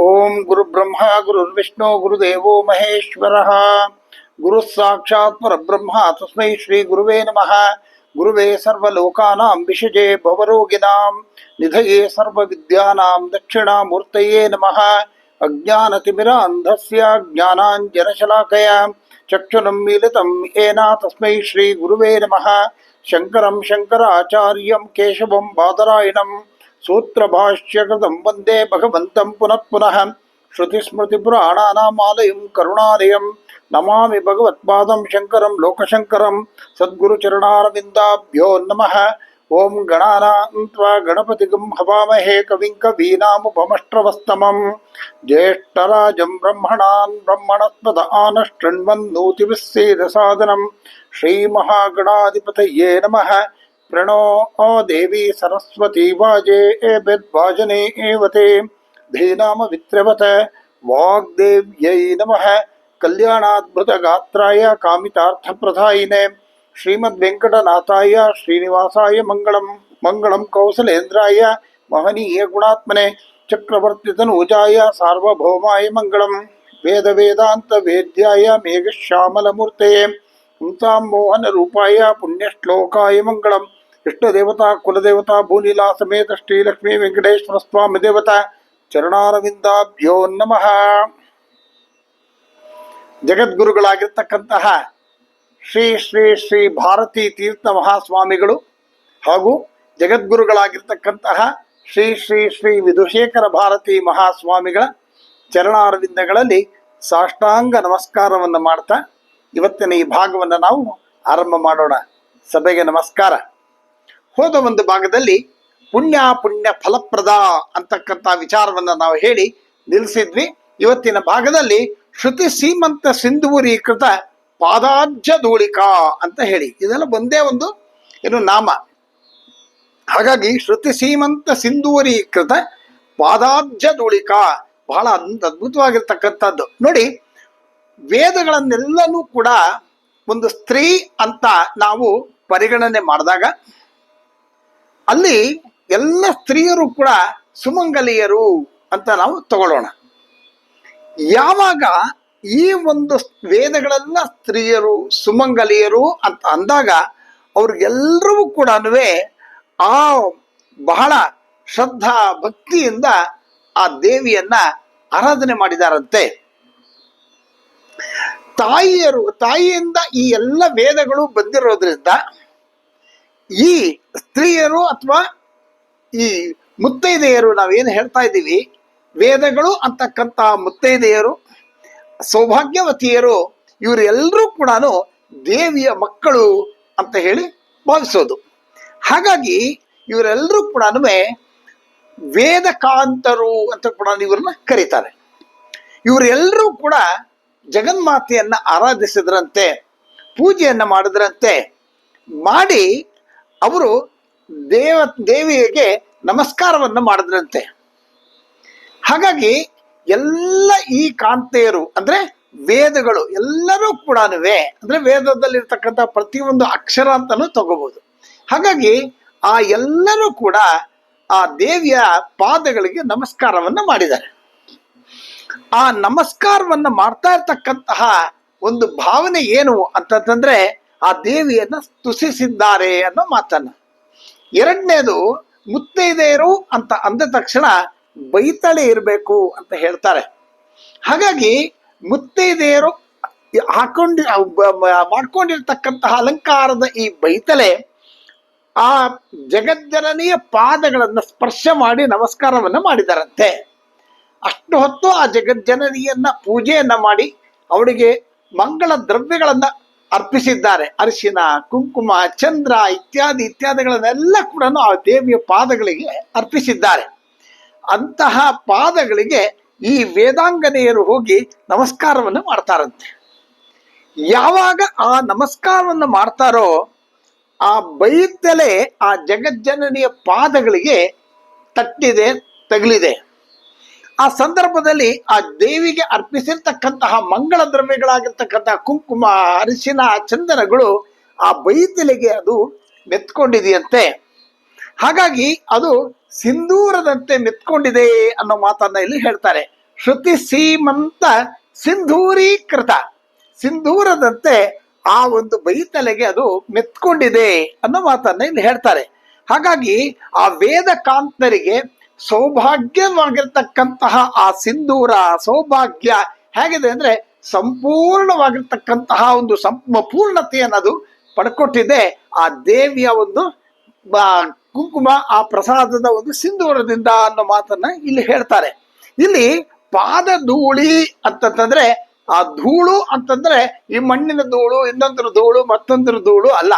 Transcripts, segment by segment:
ओम गुरु ब्रह्मा गुरुर्विष्णु गुरुदेवो महेश्वर। गुरु साक्षात् परब्रह्म, तस्मै श्री गुरुवे नमः। गुरुवे सर्वलोकानां विषजे भवरोगिणां निधये सर्वविद्यानां दक्षिणामूर्तये नमः। अज्ञानतिमिरान्धस्य ज्ञानाञ्जनशलाकया चक्षुरं मिलितं येन तस्मै श्रीगुरुवे नमः। शङ्करं शङ्कराचार्यं केशवं बादरायणम् சூத்திரபாஷ்யகிருதம் வந்தே பகவந்தம் புனः புனः श्रुतिस्मृतिपुराणानामालयं करुणालयं नमामि भगवत्पादं शङ्करं लोकशङ्करं सद्गुरुचरणारविन्दाभ्यो नमः ॐ गणानां त्वा गणपतिगं हवामहे कविं कवीनामुपमष्ट्रवस्तमम् ज्येष्ठराजं ब्रह्मणान् ब्रह्मणस्पद आनशृण्वन्नोतिविः सीदसादनं श्रीमहागणाधिपतये नमः प्रणो ओ देवी सरस्वती वाजे एभिर्वाजने एव ते धीनामवित्रवत वाग्देव्यै नमः। कल्याणाद्भुतगात्राय कामितार्थप्रदायिने श्रीमद्वेङ्कटनाथाय श्रीनिवासाय मङ्गलं मङ्गलं कौसलेन्द्राय महनीयगुणात्मने चक्रवर्तितनूजाय सार्वभौमाय मङ्गलं वेदवेदान्तवेद्याय मेघश्यामलमूर्तये पुंसां मोहनरूपाय पुण्यश्लोकाय मङ्गलम् ಕೃಷ್ಣ ಇಷ್ಟದೇವತಾ ಕುಲದೇವತಾ ಭೂನಿಲಾ ಸಮೇತ ಶ್ರೀ ಲಕ್ಷ್ಮೀ ವೆಂಕಟೇಶ್ವರ ಸ್ವಾಮಿ ದೇವತಾ, ಚರಣಾರವಿಂದಾಭ್ಯೋ ನಮಃ. ಜಗದ್ಗುರುಗಳಾಗಿರ್ತಕ್ಕಂತಹ ಶ್ರೀ ಶ್ರೀ ಶ್ರೀ ಭಾರತೀ ತೀರ್ಥ ಮಹಾಸ್ವಾಮಿಗಳು ಹಾಗೂ ಜಗದ್ಗುರುಗಳಾಗಿರ್ತಕ್ಕಂತಹ ಶ್ರೀ ಶ್ರೀ ಶ್ರೀ ವಿಧುಶೇಖರ ಭಾರತೀ ಮಹಾಸ್ವಾಮಿಗಳ ಚರಣಾರವಿಂದಗಳಲ್ಲಿ ಸಾಷ್ಟಾಂಗ ನಮಸ್ಕಾರವನ್ನು ಮಾಡ್ತಾ ಇವತ್ತಿನ ಈ ಭಾಗವನ್ನು ನಾವು ಆರಂಭ ಮಾಡೋಣ. ಸಭೆಗೆ ನಮಸ್ಕಾರ. ಹೋದ ಒಂದು ಭಾಗದಲ್ಲಿ ಪುಣ್ಯ ಪುಣ್ಯ ಫಲಪ್ರದ ಅಂತಕ್ಕಂಥ ವಿಚಾರವನ್ನ ನಾವು ಹೇಳಿ ನಿಲ್ಲಿಸಿದ್ವಿ. ಇವತ್ತಿನ ಭಾಗದಲ್ಲಿ ಶ್ರುತಿ ಸೀಮಂತ ಸಿಂಧೂರೀಕೃತ ಪಾದಾಬ್ಜ ಧೂಳಿಕಾ ಅಂತ ಹೇಳಿ. ಇದೆಲ್ಲ ಒಂದೇ ಒಂದು ಏನು ನಾಮ. ಹಾಗಾಗಿ ಶ್ರುತಿ ಸೀಮಂತ ಸಿಂಧೂರೀಕೃತ ಪಾದಾಬ್ಜ ಧೂಳಿಕಾ ಬಹಳ ಅದ್- ಅದ್ಭುತವಾಗಿರ್ತಕ್ಕಂಥದ್ದು. ನೋಡಿ, ವೇದಗಳನ್ನೆಲ್ಲನೂ ಕೂಡ ಒಂದು ಸ್ತ್ರೀ ಅಂತ ನಾವು ಪರಿಗಣನೆ ಮಾಡಿದಾಗ ಅಲ್ಲಿ ಎಲ್ಲ ಸ್ತ್ರೀಯರು ಕೂಡ ಸುಮಂಗಲಿಯರು ಅಂತ ನಾವು ತಗೊಳ್ಳೋಣ. ಯಾವಾಗ ಈ ಒಂದು ವೇದಗಳೆಲ್ಲ ಸ್ತ್ರೀಯರು, ಸುಮಂಗಲಿಯರು ಅಂತ ಅಂದಾಗ ಅವ್ರಿಗೆಲ್ಲರಿಗೂ ಕೂಡ ಆ ಬಹಳ ಶ್ರದ್ಧಾ ಭಕ್ತಿಯಿಂದ ಆ ದೇವಿಯನ್ನ ಆರಾಧನೆ ಮಾಡಿದಾರಂತೆ. ತಾಯಿಯರು, ತಾಯಿಯಿಂದ ಈ ಎಲ್ಲ ವೇದಗಳು ಬಂದಿರೋದ್ರಿಂದ ಈ ಸ್ತ್ರೀಯರು ಅಥವಾ ಈ ಮುತ್ತೈದೆಯರು ನಾವೇನು ಹೇಳ್ತಾ ಇದ್ದೀವಿ? ವೇದಗಳು ಅಂತಕ್ಕಂಥ ಮುತ್ತೈದೆಯರು, ಸೌಭಾಗ್ಯವತಿಯರು ಇವರೆಲ್ಲರೂ ಕೂಡ ದೇವಿಯ ಮಕ್ಕಳು ಅಂತ ಹೇಳಿ ಭಾವಿಸೋದು. ಹಾಗಾಗಿ ಇವರೆಲ್ಲರೂ ಕೂಡ ವೇದಕಾಂತರು ಅಂತ ಕೂಡ ಇವ್ರನ್ನ ಕರೀತಾರೆ. ಇವರೆಲ್ಲರೂ ಕೂಡ ಜಗನ್ಮಾತೆಯನ್ನ ಆರಾಧಿಸಿದ್ರಂತೆ, ಪೂಜೆಯನ್ನ ಮಾಡಿದ್ರಂತೆ, ಮಾಡಿ ಅವರು ದೇವ, ದೇವಿಗೆ ನಮಸ್ಕಾರವನ್ನ ಮಾಡಿದ್ರಂತೆ. ಹಾಗಾಗಿ ಎಲ್ಲ ಈ ಕಾಂತೆಯರು, ಅಂದ್ರೆ ವೇದಗಳು ಎಲ್ಲರೂ ಕೂಡ ಅಂದ್ರೆ ವೇದದಲ್ಲಿರ್ತಕ್ಕಂಥ ಪ್ರತಿಯೊಂದು ಅಕ್ಷರ ಅಂತಾನು ತಗೋಬಹುದು ಹಾಗಾಗಿ ಆ ಎಲ್ಲರೂ ಕೂಡ ಆ ದೇವಿಯ ಪಾದಗಳಿಗೆ ನಮಸ್ಕಾರವನ್ನ ಮಾಡಿದ್ದಾರೆ. ಆ ನಮಸ್ಕಾರವನ್ನ ಮಾಡ್ತಾ ಇರ್ತಕ್ಕಂತಹ ಒಂದು ಭಾವನೆ ಏನು ಅಂತಂದ್ರೆ ಆ ದೇವಿಯನ್ನ ಸ್ತುತಿಸಿದ್ದಾರೆ ಅನ್ನೋ ಮಾತನ್ನ. ಎರಡನೇದು ಮುತ್ತೈದೆಯರು ಅಂತ ಅಂದ ತಕ್ಷಣ ಬೈತಳೆ ಇರಬೇಕು ಅಂತ ಹೇಳ್ತಾರೆ. ಹಾಗಾಗಿ ಮುತ್ತೈದೆಯರು ಹಾಕೊಂಡಿ, ಮಾಡ್ಕೊಂಡಿರ್ತಕ್ಕಂತಹ ಅಲಂಕಾರದ ಈ ಬೈತಲೆ ಆ ಜಗಜ್ಜನನಿಯ ಪಾದಗಳನ್ನ ಸ್ಪರ್ಶ ಮಾಡಿ ನಮಸ್ಕಾರವನ್ನ ಮಾಡಿದಾರಂತೆ. ಅಷ್ಟು ಹೊತ್ತು ಆ ಜಗಜ್ಜನನಿಯನ್ನ ಪೂಜೆಯನ್ನ ಮಾಡಿ ಅವಳಿಗೆ ಮಂಗಳ ದ್ರವ್ಯಗಳನ್ನ ಅರ್ಪಿಸಿದ್ದಾರೆ. ಅರಿಶಿನ, ಕುಂಕುಮ, ಚಂದ್ರ ಇತ್ಯಾದಿ ಇತ್ಯಾದಿಗಳನ್ನೆಲ್ಲ ಕೂಡ ಆ ದೇವಿಯ ಪಾದಗಳಿಗೆ ಅರ್ಪಿಸಿದ್ದಾರೆ. ಅಂತಹ ಪಾದಗಳಿಗೆ ಈ ವೇದಾಂಗನೆಯರು ಹೋಗಿ ನಮಸ್ಕಾರವನ್ನು ಮಾಡ್ತಾರಂತೆ. ಯಾವಾಗ ಆ ನಮಸ್ಕಾರವನ್ನು ಮಾಡ್ತಾರೋ ಆ ಬೈತಲೆ ಆ ಜಗಜ್ಜನನಿಯ ಪಾದಗಳಿಗೆ ತಟ್ಟಿದೆ, ತಗಲಿದೆ. ಆ ಸಂದರ್ಭದಲ್ಲಿ ಆ ದೇವಿಗೆ ಅರ್ಪಿಸಿರ್ತಕ್ಕಂತಹ ಮಂಗಳ ದ್ರವ್ಯಗಳಾಗಿರ್ತಕ್ಕಂತಹ ಕುಂಕುಮ, ಅರಿಶಿನ, ಚಂದನಗಳು ಆ ಬೈತಲೆಗೆ ಅದು ಮೆತ್ಕೊಂಡಿದೆಯಂತೆ. ಹಾಗಾಗಿ ಅದು ಸಿಂಧೂರದಂತೆ ಮೆತ್ಕೊಂಡಿದೆ ಅನ್ನೋ ಮಾತನ್ನ ಇಲ್ಲಿ ಹೇಳ್ತಾರೆ. ಶ್ರುತಿ ಸೀಮಂತ ಸಿಂಧೂರೀಕೃತ. ಸಿಂಧೂರದಂತೆ ಆ ಒಂದು ಬೈತಲೆಗೆ ಅದು ಮೆತ್ಕೊಂಡಿದೆ ಅನ್ನೋ ಮಾತನ್ನ ಇಲ್ಲಿ ಹೇಳ್ತಾರೆ. ಹಾಗಾಗಿ ಆ ವೇದ ಕಾಂತರಿಗೆ ಸೌಭಾಗ್ಯವಾಗಿರ್ತಕ್ಕಂತಹ ಆ ಸಿಂಧೂರ ಸೌಭಾಗ್ಯ ಹೇಗಿದೆ ಅಂದ್ರೆ ಸಂಪೂರ್ಣವಾಗಿರ್ತಕ್ಕಂತಹ ಒಂದು ಸಂಪೂರ್ಣತೆಯನ್ನದು ಪಡ್ಕೊಟ್ಟಿದೆ. ಆ ದೇವಿಯ ಒಂದು ಕುಂಕುಮ, ಆ ಪ್ರಸಾದದ ಒಂದು ಸಿಂಧೂರದಿಂದ ಅನ್ನೋ ಮಾತನ್ನ ಇಲ್ಲಿ ಹೇಳ್ತಾರೆ. ಇಲ್ಲಿ ಪಾದ ಧೂಳಿ ಅಂತಂತಂದ್ರೆ, ಆ ಧೂಳು ಅಂತಂದ್ರೆ ಈ ಮಣ್ಣಿನ ಧೂಳು, ಇನ್ನೊಂದ್ರ ಧೂಳು, ಮತ್ತೊಂದ್ರ ಧೂಳು ಅಲ್ಲ.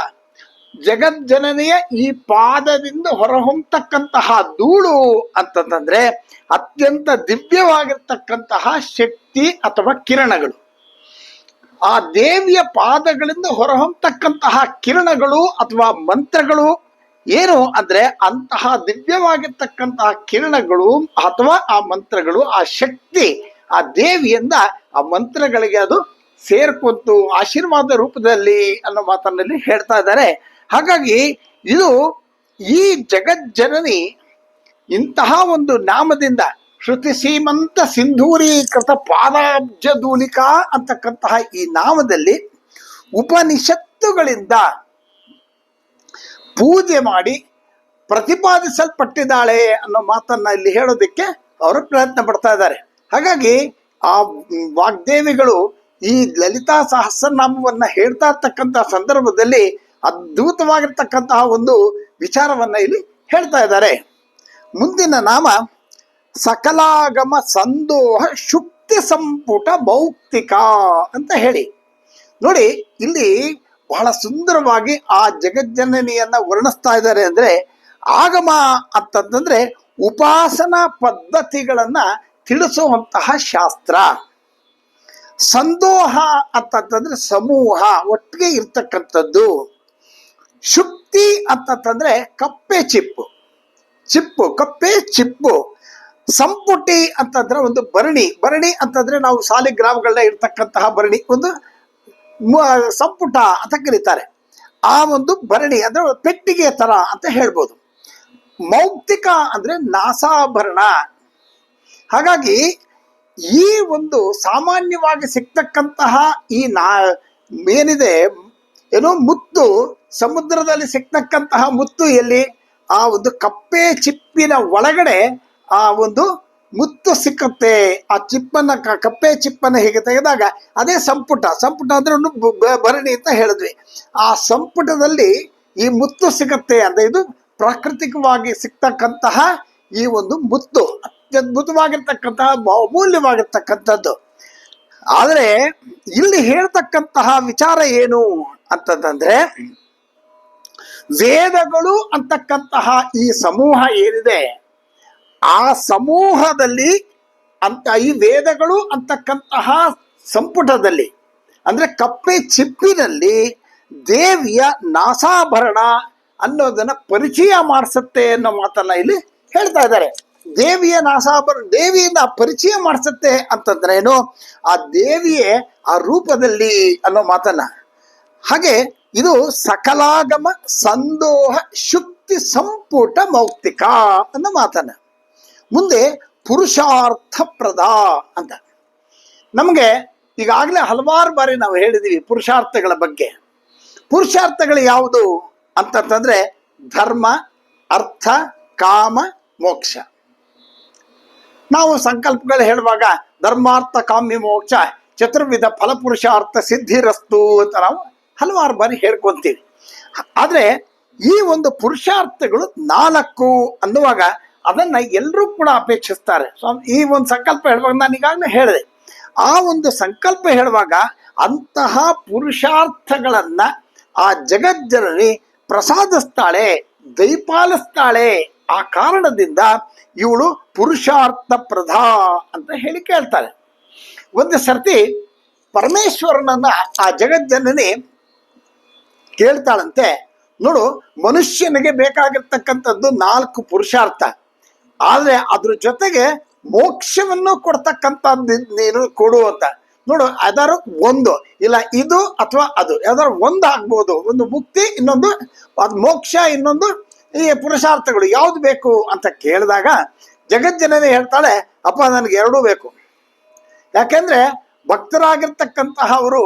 ಜಗಜ್ಜನನಿಯ ಈ ಪಾದದಿಂದ ಹೊರಹೊಮ್ಮತಕ್ಕಂತಹ ಧೂಳು ಅಂತಂತಂದ್ರೆ ಅತ್ಯಂತ ದಿವ್ಯವಾಗಿರ್ತಕ್ಕಂತಹ ಶಕ್ತಿ ಅಥವಾ ಕಿರಣಗಳು. ಆ ದೇವಿಯ ಪಾದಗಳಿಂದ ಹೊರಹೊಮ್ಮತಕ್ಕಂತಹ ಕಿರಣಗಳು ಅಥವಾ ಮಂತ್ರಗಳು ಏನು ಅಂದ್ರೆ ಅಂತಹ ದಿವ್ಯವಾಗಿರ್ತಕ್ಕಂತಹ ಕಿರಣಗಳು ಅಥವಾ ಆ ಮಂತ್ರಗಳು, ಆ ಶಕ್ತಿ ಆ ದೇವಿಯಿಂದ ಆ ಮಂತ್ರಗಳಿಗೆ ಅದು ಸೇರ್ಕೊಂತು, ಆಶೀರ್ವಾದ ರೂಪದಲ್ಲಿ ಅನ್ನೋ ಮಾತನ್ನಲ್ಲಿ ಹೇಳ್ತಾ ಇದ್ದಾರೆ. ಹಾಗಾಗಿ ಇದು ಈ ಜಗಜ್ಜನನಿ ಇಂತಹ ಒಂದು ನಾಮದಿಂದ ಶ್ರುತಿ ಸೀಮಂತ ಸಿಂಧೂರೀಕೃತ ಪಾದಾಬ್ಜ ಧೂಲಿಕಾ ಅಂತಕ್ಕಂತಹ ಈ ನಾಮದಲ್ಲಿ ಉಪನಿಷತ್ತುಗಳಿಂದ ಪೂಜೆ ಮಾಡಿ ಪ್ರತಿಪಾದಿಸಲ್ಪಟ್ಟಿದ್ದಾಳೆ ಅನ್ನೋ ಮಾತನ್ನ ಇಲ್ಲಿ ಹೇಳೋದಕ್ಕೆ ಅವರು ಪ್ರಯತ್ನ ಪಡ್ತಾ ಇದ್ದಾರೆ. ಹಾಗಾಗಿ ಆ ವಾಗ್ದೇವಿಗಳು ಈ ಲಲಿತಾ ಸಹಸ್ರನಾಮವನ್ನ ಹೇಳ್ತಾ ಇರ್ತಕ್ಕಂಥ ಸಂದರ್ಭದಲ್ಲಿ ಅದ್ಭುತವಾಗಿರ್ತಕ್ಕಂತಹ ಒಂದು ವಿಚಾರವನ್ನ ಇಲ್ಲಿ ಹೇಳ್ತಾ ಇದ್ದಾರೆ. ಮುಂದಿನ ನಾಮ ಸಕಲಾಗಮ ಸಂದೋಹ ಶುಕ್ತಿ ಸಂಪುಟ ಭೌಕ್ತಿಕ ಅಂತ ಹೇಳಿ. ನೋಡಿ, ಇಲ್ಲಿ ಬಹಳ ಸುಂದರವಾಗಿ ಆ ಜಗಜ್ಜನನಿಯನ್ನ ವರ್ಣಿಸ್ತಾ ಇದ್ದಾರೆ ಅಂದ್ರೆ ಆಗಮ ಅಂತಂದ್ರೆ ಉಪಾಸನಾ ಪದ್ಧತಿಗಳನ್ನ ತಿಳಿಸುವಂತಹ ಶಾಸ್ತ್ರ. ಸಂದೋಹ ಅಂತಂತಂದ್ರೆ ಸಮೂಹ, ಒಟ್ಟಿಗೆ ಇರ್ತಕ್ಕಂಥದ್ದು. ಶುಕ್ತಿ ಅಂತಂತಂದ್ರೆ ಕಪ್ಪೆ ಚಿಪ್ಪು. ಚಿಪ್ಪು, ಕಪ್ಪೆ ಚಿಪ್ಪು. ಸಂಪುಟಿ ಅಂತಂದ್ರೆ ಒಂದು ಭರಣಿ. ಭರಣಿ ಅಂತಂದ್ರೆ ನಾವು ಸಾಲಿಗ್ರಾಮಗಳನ್ನ ಇರ್ತಕ್ಕಂತಹ ಭರಣಿ. ಒಂದು ಸಂಪುಟ ಅಂತ ಕರೀತಾರೆ. ಆ ಒಂದು ಭರಣಿ ಅಂದ್ರೆ ಪೆಟ್ಟಿಗೆ ತರ ಅಂತ ಹೇಳ್ಬೋದು. ಮೌಕ್ತಿಕ ಅಂದ್ರೆ ನಾಸಾಭರಣ. ಹಾಗಾಗಿ ಈ ಒಂದು ಸಾಮಾನ್ಯವಾಗಿ ಸಿಗ್ತಕ್ಕಂತಹ ಈ ನಾ ಏನಿದೆ ಏನೋ ಮುತ್ತು ಸಮುದ್ರದಲ್ಲಿ ಸಿಕ್ತಕ್ಕಂತಹ ಮುತ್ತು ಎಲ್ಲಿ? ಆ ಒಂದು ಕಪ್ಪೆ ಚಿಪ್ಪಿನ ಒಳಗಡೆ ಆ ಒಂದು ಮುತ್ತು ಸಿಕ್ಕುತ್ತೆ. ಆ ಚಿಪ್ಪನ್ನ ಕಪ್ಪೆ ಚಿಪ್ಪನ್ನ ಹೀಗೆ ತೆಗೆದಾಗ ಅದೇ ಸಂಪುಟ. ಸಂಪುಟ ಅಂದ್ರೆ ಭರಣಿ ಅಂತ ಹೇಳಿದ್ವಿ. ಆ ಸಂಪುಟದಲ್ಲಿ ಈ ಮುತ್ತು ಸಿಗುತ್ತೆ ಅಂತ ಇದು ಪ್ರಾಕೃತಿಕವಾಗಿ ಸಿಗ್ತಕ್ಕಂತಹ ಈ ಒಂದು ಮುತ್ತು. ಅತ್ಯದ್ಭುತವಾಗಿರ್ತಕ್ಕಂತಹ ಅಮೂಲ್ಯವಾಗಿರ್ತಕ್ಕಂಥದ್ದು ಆದರೆ ಇಲ್ಲಿ ಹೇಳ್ತಕ್ಕಂತಹ ವಿಚಾರ ಏನು ಅಂತಂದ್ರೆ ವೇದಗಳು ಅಂತಕ್ಕಂತಹ ಈ ಸಮೂಹ ಏನಿದೆ, ಆ ಸಮೂಹದಲ್ಲಿ ಅಂತ ಈ ವೇದಗಳು ಅಂತಕ್ಕಂತಹ ಸಂಪುಟದಲ್ಲಿ, ಅಂದ್ರೆ ಕಪ್ಪೆ ಚಿಪ್ಪಿನಲ್ಲಿ ದೇವಿಯ ನಾಸಾಭರಣ ಅನ್ನೋದನ್ನ ಪರಿಚಯ ಮಾಡಿಸುತ್ತೆ ಅನ್ನೋ ಮಾತನ್ನ ಇಲ್ಲಿ ಹೇಳ್ತಾ ಇದ್ದಾರೆ. ದೇವಿಯ ನಾಸಾಭರಣ ದೇವಿಯನ್ನ ಪರಿಚಯ ಮಾಡಿಸುತ್ತೆ ಅಂತಂದ್ರೆ ಏನು? ಆ ದೇವಿಯೇ ಆ ರೂಪದಲ್ಲಿ ಅನ್ನೋ ಮಾತನ್ನ. ಹಾಗೆ ಇದು ಸಕಲಾಗಮ ಸಂದೋಹ ಶುಕ್ತಿ ಸಂಪುಟ ಮೌಕ್ತಿಕ ಅನ್ನೋ ಮಾತನ್ನ. ಮುಂದೆ ಪುರುಷಾರ್ಥಪ್ರದ ಅಂತ. ನಮಗೆ ಈಗಾಗಲೇ ಹಲವಾರು ಬಾರಿ ನಾವು ಹೇಳಿದ್ದೀವಿ ಪುರುಷಾರ್ಥಗಳ ಬಗ್ಗೆ. ಪುರುಷಾರ್ಥಗಳು ಯಾವುದು ಅಂತಂತಂದ್ರೆ ಧರ್ಮ, ಅರ್ಥ, ಕಾಮ, ಮೋಕ್ಷ. ನಾವು ಸಂಕಲ್ಪಗಳು ಹೇಳುವಾಗ ಧರ್ಮಾರ್ಥ, ಕಾಮ್ಯ, ಮೋಕ್ಷ, ಚತುರ್ವಿಧ, ಫಲಪುರುಷಾರ್ಥ, ಸಿದ್ಧಿರಸ್ತು ಅಂತ ನಾವು ಹಲವಾರು ಬಾರಿ ಹೇಳ್ಕೊತೀವಿ. ಆದರೆ ಈ ಒಂದು ಪುರುಷಾರ್ಥಗಳು ನಾಲ್ಕು ಅನ್ನುವಾಗ ಅದನ್ನ ಎಲ್ಲರೂ ಕೂಡ ಅಪೇಕ್ಷಿಸ್ತಾರೆ. ಸ್ವಾಮಿ ಈ ಒಂದು ಸಂಕಲ್ಪ ಹೇಳುವಾಗ ನಾನು ಈಗಾಗಲೇ ಹೇಳಿದೆ. ಆ ಒಂದು ಸಂಕಲ್ಪ ಹೇಳುವಾಗ ಅಂತಹ ಪುರುಷಾರ್ಥಗಳನ್ನ ಆ ಜಗಜ್ಜನನಿ ಪ್ರಸಾದಿಸ್ತಾಳೆ ದೈಪಾಲಿಸ್ತಾಳೆ ಆ ಕಾರಣದಿಂದ ಇವಳು ಪುರುಷಾರ್ಥ ಪ್ರಧಾ ಅಂತ ಹೇಳಿ ಕೇಳ್ತಾಳೆ ಒಂದು ಸರ್ತಿ ಪರಮೇಶ್ವರನನ್ನ ಆ ಜಗಜ್ಜನನಿ ಕೇಳ್ತಾಳಂತೆ, ನೋಡು, ಮನುಷ್ಯನಿಗೆ ಬೇಕಾಗಿರ್ತಕ್ಕಂಥದ್ದು ನಾಲ್ಕು ಪುರುಷಾರ್ಥ. ಆದರೆ ಅದ್ರ ಜೊತೆಗೆ ಮೋಕ್ಷವನ್ನು ಕೊಡ್ತಕ್ಕಂಥದ್ದು ನೀನು ಕೊಡು ಅಂತ. ನೋಡು ಅದರ ಒಂದು, ಇಲ್ಲ ಇದು ಅಥವಾ ಅದು ಯಾವ್ದಾರು ಒಂದು ಆಗ್ಬೋದು. ಒಂದು ಮುಕ್ತಿ, ಇನ್ನೊಂದು ಅದು ಮೋಕ್ಷ, ಇನ್ನೊಂದು ಈ ಪುರುಷಾರ್ಥಗಳು. ಯಾವ್ದು ಬೇಕು ಅಂತ ಕೇಳಿದಾಗ ಜಗಜ್ಜನನೇ ಹೇಳ್ತಾಳೆ, ಅಪ್ಪ, ನನಗೆ ಎರಡೂ ಬೇಕು. ಯಾಕೆಂದ್ರೆ ಭಕ್ತರಾಗಿರ್ತಕ್ಕಂತಹ ಅವರು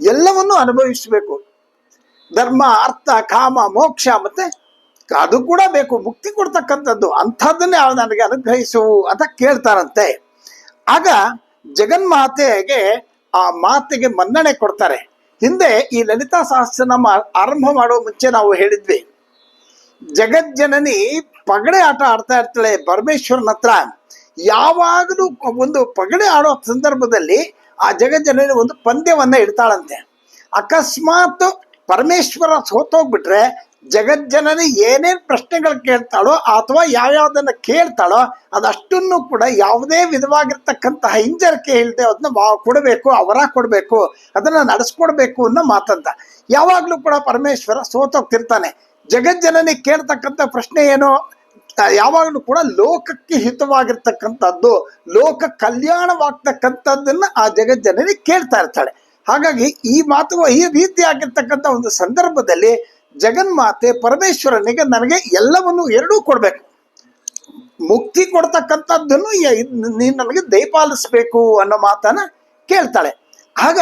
ಎಲ್ಲವನ್ನೂ ಅನುಭವಿಸಬೇಕು. ಧರ್ಮ, ಅರ್ಥ, ಕಾಮ, ಮೋಕ್ಷ ಮತ್ತೆ ಅದು ಕೂಡ ಬೇಕು. ಮುಕ್ತಿ ಕೊಡ್ತಕ್ಕಂಥದ್ದು. ಅಂಥದ್ದನ್ನೇ ನನಗೆ ಅನುಗ್ರಹಿಸು ಅಂತ ಕೇಳ್ತಾರಂತೆ. ಆಗ ಜಗನ್ಮಾತೆಗೆ ಆ ಮಾತೆಗೆ ಮನ್ನಣೆ ಕೊಡ್ತಾರೆ. ಹಿಂದೆ ಈ ಲಲಿತಾ ಸಹಸ್ರನಾಮ ಆರಂಭ ಮಾಡುವ ಮುಂಚೆ ನಾವು ಹೇಳಿದ್ವಿ. ಜಗಜ್ಜನನಿ ಪಗಡೆ ಆಟ ಆಡ್ತಾ ಇರ್ತಾಳೆ ಪರಮೇಶ್ವರನ ಹತ್ರ. ಯಾವಾಗಲೂ ಒಂದು ಪಗಡೆ ಆಡೋ ಸಂದರ್ಭದಲ್ಲಿ ಆ ಜಗಜ್ಜನನಿ ಒಂದು ಪಂದ್ಯವನ್ನ ಇಡ್ತಾಳಂತೆ. ಅಕಸ್ಮಾತ್ ಪರಮೇಶ್ವರ ಸೋತೋಗ್ಬಿಟ್ರೆ ಜಗಜ್ಜನನಿ ಏನೇನು ಪ್ರಶ್ನೆಗಳು ಕೇಳ್ತಾಳೋ ಅಥವಾ ಯಾವ್ಯಾವ್ದನ್ನ ಕೇಳ್ತಾಳೋ ಅದಷ್ಟನ್ನು ಕೂಡ ಯಾವುದೇ ವಿಧವಾಗಿರ್ತಕ್ಕಂತಹ ಹಿಂಜರಿಕೆ ಇಲ್ಲದೆ ಅದನ್ನ ಕೊಡಬೇಕು, ಅವರ ಕೊಡಬೇಕು, ಅದನ್ನ ನಡೆಸ್ಕೊಡ್ಬೇಕು ಅನ್ನೋ ಮಾತಂತ. ಯಾವಾಗಲೂ ಕೂಡ ಪರಮೇಶ್ವರ ಸೋತೋಗ್ತಿರ್ತಾನೆ ಜಗಜ್ಜನನಿ ಕೇಳ್ತಕ್ಕಂಥ ಪ್ರಶ್ನೆ ಏನು? ಯಾವಾಗಲೂ ಕೂಡ ಲೋಕಕ್ಕೆ ಹಿತವಾಗಿರ್ತಕ್ಕಂಥದ್ದು, ಲೋಕ ಕಲ್ಯಾಣವಾಗ್ತಕ್ಕಂಥದ್ದನ್ನು ಆ ಜಗಜ್ಜನನಿ ಕೇಳ್ತಾ ಇರ್ತಾಳೆ. ಹಾಗಾಗಿ ಈ ಮಾತು ಈ ರೀತಿಯಾಗಿರ್ತಕ್ಕಂಥ ಒಂದು ಸಂದರ್ಭದಲ್ಲಿ ಜಗನ್ಮಾತೆ ಪರಮೇಶ್ವರನಿಗೆ ನನಗೆ ಎಲ್ಲವನ್ನು ಎರಡೂ ಕೊಡಬೇಕು. ಮುಕ್ತಿ ಕೊಡ್ತಕ್ಕಂಥದ್ದನ್ನು ನೀನು ನನಗೆ ದಯಪಾಲಿಸ್ಬೇಕು ಅನ್ನೋ ಮಾತನ್ನ ಕೇಳ್ತಾಳೆ. ಆಗ